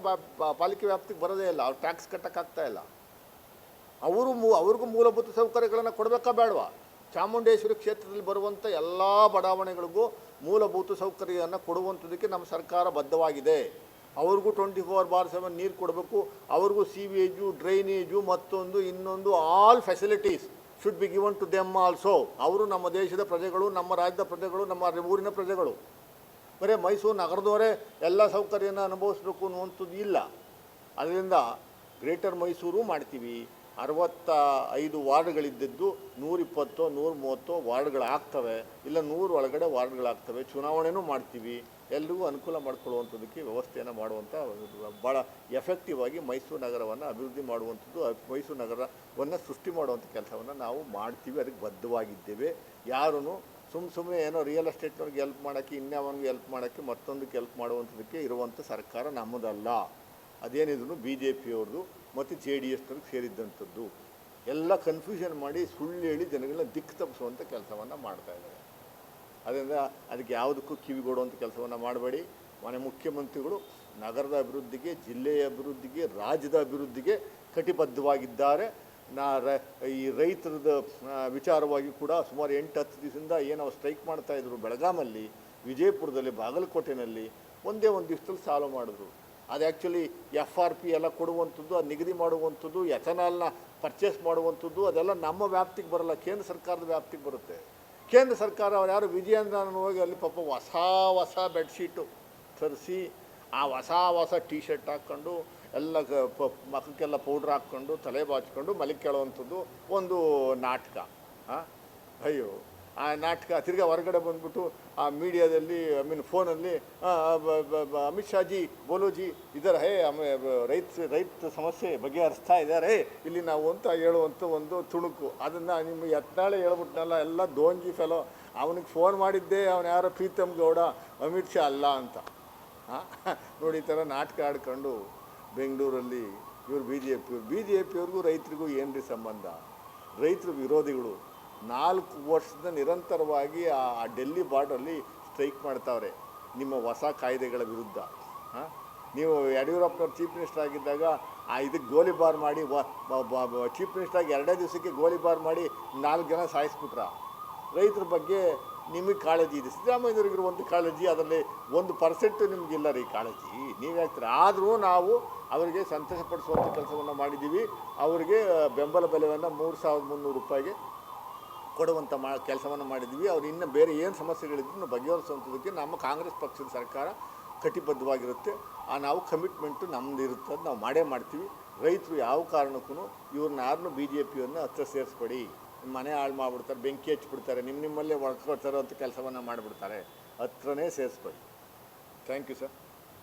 ಪಾಲಿಕೆ ವ್ಯಾಪ್ತಿಗೆ ಬರೋದೇ ಇಲ್ಲ. ಅವ್ರು ಟ್ಯಾಕ್ಸ್ ಕಟ್ಟೋಕ್ಕಾಗ್ತಾ ಇಲ್ಲ. ಅವರು ಮೂ, ಅವ್ರಿಗೂ ಮೂಲಭೂತ ಸೌಕರ್ಯಗಳನ್ನು ಕೊಡಬೇಕಾ ಬೇಡವಾ? ಚಾಮುಂಡೇಶ್ವರಿ ಕ್ಷೇತ್ರದಲ್ಲಿ ಬರುವಂಥ ಎಲ್ಲ ಬಡಾವಣೆಗಳಿಗೂ ಮೂಲಭೂತ ಸೌಕರ್ಯವನ್ನು ಕೊಡುವಂಥದ್ದಕ್ಕೆ ನಮ್ಮ ಸರ್ಕಾರ ಬದ್ಧವಾಗಿದೆ. ಅವ್ರಿಗೂ ಟ್ವೆಂಟಿ ಫೋರ್ ಬಾರ್ ಸೆವೆನ್ ನೀರು ಕೊಡಬೇಕು. ಅವ್ರಿಗೂ ಸೀವೇಜು ಡ್ರೈನೇಜು ಮತ್ತೊಂದು, ಇನ್ನೊಂದು all facilities should be given to them also ಅವರು ನಮ್ಮ ದೇಶದ ಪ್ರಜೆಗಳು, ನಮ್ಮ ರಾಜ್ಯದ ಪ್ರಜೆಗಳು, ನಮ್ಮ ಊರಿನ ಪ್ರಜೆಗಳು. ಬರೀ ಮೈಸೂರು ನಗರದವರೇ ಎಲ್ಲ ಸೌಕರ್ಯನ ಅನುಭವಿಸ್ಬೇಕು ಅನ್ನುವಂಥದ್ದು ಇಲ್ಲ. ಅದರಿಂದ ಗ್ರೇಟರ್ ಮೈಸೂರು ಮಾಡ್ತೀವಿ. ಅರವತ್ತ ಐದು ವಾರ್ಡ್ಗಳಿದ್ದದ್ದು, ನೂರಿಪ್ಪತ್ತೋ ನೂರ ಮೂವತ್ತೋ ವಾರ್ಡ್ಗಳಾಗ್ತವೆ. ಇಲ್ಲ ನೂರು ಒಳಗಡೆ ವಾರ್ಡ್ಗಳಾಗ್ತವೆ. ಚುನಾವಣೆನೂ ಮಾಡ್ತೀವಿ. ಎಲ್ರಿಗೂ ಅನುಕೂಲ ಮಾಡ್ಕೊಳ್ಳುವಂಥದ್ದಕ್ಕೆ ವ್ಯವಸ್ಥೆಯನ್ನು ಮಾಡುವಂಥ ಭಾಳ ಎಫೆಕ್ಟಿವ್ ಆಗಿ ಮೈಸೂರು ನಗರವನ್ನು ಅಭಿವೃದ್ಧಿ ಮಾಡುವಂಥದ್ದು ಮೈಸೂರು ನಗರವನ್ನು ಸೃಷ್ಟಿ ಮಾಡುವಂಥ ಕೆಲಸವನ್ನು ನಾವು ಮಾಡ್ತೀವಿ, ಅದಕ್ಕೆ ಬದ್ಧವಾಗಿದ್ದೇವೆ. ಯಾರೂ ಸುಮ್ಮ ಸುಮ್ಮನೆ ಏನೋ ರಿಯಲ್ ಎಸ್ಟೇಟ್ನವ್ರಿಗೆ ಹೆಲ್ಪ್ ಮಾಡೋಕ್ಕೆ, ಇನ್ಯಾವನಿಗೆ ಹೆಲ್ಪ್ ಮಾಡೋಕ್ಕೆ ಮತ್ತೊಂದಕ್ಕೆ ಹೆಲ್ಪ್ ಮಾಡುವಂಥದಕ್ಕೆ ಇರುವಂಥ ಸರ್ಕಾರ ನಮ್ಮದಲ್ಲ. ಅದೇನಿದ್ರು ಬಿ ಜೆ ಪಿಯವ್ರದ್ದು ಮತ್ತು ಜೆ ಡಿ ಎಸ್ನವ್ರಿಗೆ ಸೇರಿದ್ದಂಥದ್ದು. ಎಲ್ಲ ಕನ್ಫ್ಯೂಷನ್ ಮಾಡಿ ಸುಳ್ಳು ಹೇಳಿ ಜನಗಳನ್ನ ದಿಕ್ಕು ತಪ್ಪಿಸುವಂಥ ಕೆಲಸವನ್ನು ಮಾಡ್ತಾ ಇದ್ದಾರೆ. ಅದರಿಂದ ಅದಕ್ಕೆ ಯಾವುದಕ್ಕೂ ಕಿವಿಗೊಡುವಂಥ ಕೆಲಸವನ್ನು ಮಾಡಬೇಡಿ. ಮನೆ ಮುಖ್ಯಮಂತ್ರಿಗಳು ನಗರದ ಅಭಿವೃದ್ಧಿಗೆ, ಜಿಲ್ಲೆಯ ಅಭಿವೃದ್ಧಿಗೆ, ರಾಜ್ಯದ ಅಭಿವೃದ್ಧಿಗೆ ಕಟಿಬದ್ಧವಾಗಿದ್ದಾರೆ. ನಾ ರ, ಈ ರೈತರದ ವಿಚಾರವಾಗಿ ಕೂಡ ಸುಮಾರು ಎಂಟು ಹತ್ತು ದಿವಸದಿಂದ ಏನು ಸ್ಟ್ರೈಕ್ ಮಾಡ್ತಾಯಿದ್ರು ಬೆಳಗಾಮಲ್ಲಿ, ವಿಜಯಪುರದಲ್ಲಿ ಬಾಗಲಕೋಟೆಯಲ್ಲಿ ಒಂದೇ ಒಂದು ದಿವಸದಲ್ಲಿ ಸಾಲ್ವ್ ಮಾಡಿದ್ರು. ಅದು ಆ್ಯಕ್ಚುಲಿ ಎಫ್ ಆರ್ ಪಿ ಎಲ್ಲ ಕೊಡುವಂಥದ್ದು, ಅದು ನಿಗದಿ ಮಾಡುವಂಥದ್ದು, ಎಥನಾಲ್ನ ಪರ್ಚೇಸ್ ಮಾಡುವಂಥದ್ದು, ಅದೆಲ್ಲ ನಮ್ಮ ವ್ಯಾಪ್ತಿಗೆ ಬರಲ್ಲ, ಕೇಂದ್ರ ಸರ್ಕಾರದ ವ್ಯಾಪ್ತಿಗೆ ಬರುತ್ತೆ. ಕೇಂದ್ರ ಸರ್ಕಾರ ಅವ್ರು ಯಾರು ವಿಜಯೇಂದ್ರನ ಹೋಗಿ ಅಲ್ಲಿ ಪಾಪ ಹೊಸ ಹೊಸ ಬೆಡ್ಶೀಟು ತರಿಸಿ, ಆ ಹೊಸ ಹೊಸ ಟೀ ಶರ್ಟ್ ಹಾಕ್ಕೊಂಡು, ಎಲ್ಲ ಪ- ಮಖಕ್ಕೆಲ್ಲ ಪೌಡ್ರ್ ಹಾಕ್ಕೊಂಡು, ತಲೆ ಬಾಚ್ಕೊಂಡು ಮಲಿಗೆ ಕೇಳುವಂಥದ್ದು ಒಂದು ನಾಟಕ. ಅಯ್ಯೋ. ಆ ನಾಟಕ ತಿರ್ಗಾ ಹೊರಗಡೆ ಬಂದ್ಬಿಟ್ಟು ಆ ಮೀಡಿಯಾದಲ್ಲಿ ಐ ಮೀನ್ ಫೋನಲ್ಲಿ ಅಮಿತ್ ಶಾಜಿ ಬೋಲೋಜಿ ಇದರ, ಹೇ ರೈತ ರೈತ ಸಮಸ್ಯೆ ಬಗೆಹರಿಸ್ತಾ ಇದ್ದಾರೆ. ಇಲ್ಲಿ ನಾವು ಅಂತ ಹೇಳುವಂಥ ಒಂದು ತುಣುಕು. ಅದನ್ನು ನಿಮ್ಮ ಯತ್ನಾಳೆ ಹೇಳ್ಬಿಟ್ನಲ್ಲ, ಎಲ್ಲ ದೋಂಜಿ ಫೆಲೋ ಅವನಿಗೆ ಫೋನ್ ಮಾಡಿದ್ದೆ ಅವನು ಯಾರೋ ಪ್ರೀತಮ್ ಗೌಡ, ಅಮಿತ್ ಶಾ ಅಲ್ಲ ಅಂತ? ನೋಡಿ ಈ ಥರ ನಾಟಕ ಆಡ್ಕೊಂಡು ಬೆಂಗಳೂರಲ್ಲಿ ಇವರು B J P B J ಪಿಯವ್ರಿಗೂ ರೈತರಿಗೂ ಏನು ರೀ ಸಂಬಂಧ? ರೈತರು ವಿರೋಧಿಗಳು. ನಾಲ್ಕು ವರ್ಷದ ನಿರಂತರವಾಗಿ ಆ ಡೆಲ್ಲಿ ಬಾರ್ಡ್ರಲ್ಲಿ ಸ್ಟ್ರೈಕ್ ಮಾಡ್ತಾವ್ರೆ. ನಿಮ್ಮ ಹೊಸ ಕಾಯ್ದೆಗಳ ವಿರುದ್ಧ. ಹಾಂ? ನೀವು ಯಡಿಯೂರಪ್ಪನವ್ರು ಚೀಫ್ ಮಿನಿಸ್ಟರ್ ಆಗಿದ್ದಾಗ ಆ ಇದಕ್ಕೆ ಗೋಲಿಬಾರ್ ಮಾಡಿ ಚೀಫ್ ಮಿನಿಸ್ಟರ್ ಆಗಿ ಎರಡೇ ದಿವಸಕ್ಕೆ ಗೋಲಿಬಾರ್ ಮಾಡಿ ನಾಲ್ಕು ಜನ ಸಾಯಿಸ್ಬಿಟ್ರ. ರೈತರ ಬಗ್ಗೆ ನಿಮಗೆ ಕಾಳಜಿ ಇದೆ. ಒಂದು ಕಾಳಜಿ, ಅದರಲ್ಲಿ ಒಂದು ಪರ್ಸೆಂಟು ನಿಮಗಿಲ್ಲ ರೀ ಕಾಳಜಿ. ನೀವು ಹೇಳ್ತೀರ? ಆದರೂ ನಾವು ಅವರಿಗೆ ಸಂತೋಷಪಡಿಸುವಂಥ ಕೆಲಸವನ್ನು ಮಾಡಿದ್ದೀವಿ. ಅವರಿಗೆ ಬೆಂಬಲ ಬೆಲೆಯನ್ನು ಮೂರು ಸಾವಿರದ ಮುನ್ನೂರು ರೂಪಾಯಿಗೆ ಕೊಡುವಂಥ ಮಾ, ಕೆಲಸವನ್ನು ಮಾಡಿದ್ವಿ. ಅವ್ರು ಇನ್ನು ಬೇರೆ ಏನು ಸಮಸ್ಯೆಗಳಿದ್ರು ಬಗೆಹರಿಸುವಂಥದ್ದಕ್ಕೆ ನಮ್ಮ ಕಾಂಗ್ರೆಸ್ ಪಕ್ಷದ ಸರ್ಕಾರ ಕಟಿಬದ್ಧವಾಗಿರುತ್ತೆ. ಆ ನಾವು ಕಮಿಟ್ಮೆಂಟು ನಮ್ಮದು ಇರುತ್ತೆ ಅದು ನಾವು ಮಾಡೇ ಮಾಡ್ತೀವಿ. ರೈತರು ಯಾವ ಕಾರಣಕ್ಕೂ ಇವ್ರನ್ನ ಯಾರನ್ನೂ ಬಿ ಜೆ ಪಿಯನ್ನು ಹತ್ರ ಸೇರಿಸ್ಬೇಡಿ. ಮನೆ ಹಾಳು ಮಾಡಿಬಿಡ್ತಾರೆ, ಬೆಂಕಿ ಹಚ್ಚಿಬಿಡ್ತಾರೆ ನಿಮ್ಮ ನಿಮ್ಮಲ್ಲೇ ಒಳಸ್ಕೊಳ್ತಾರೋ ಅಂತ ಕೆಲಸವನ್ನು ಮಾಡಿಬಿಡ್ತಾರೆ. ಹತ್ರನೇ ಸೇರಿಸ್ಬೇಡಿ. Thank you sir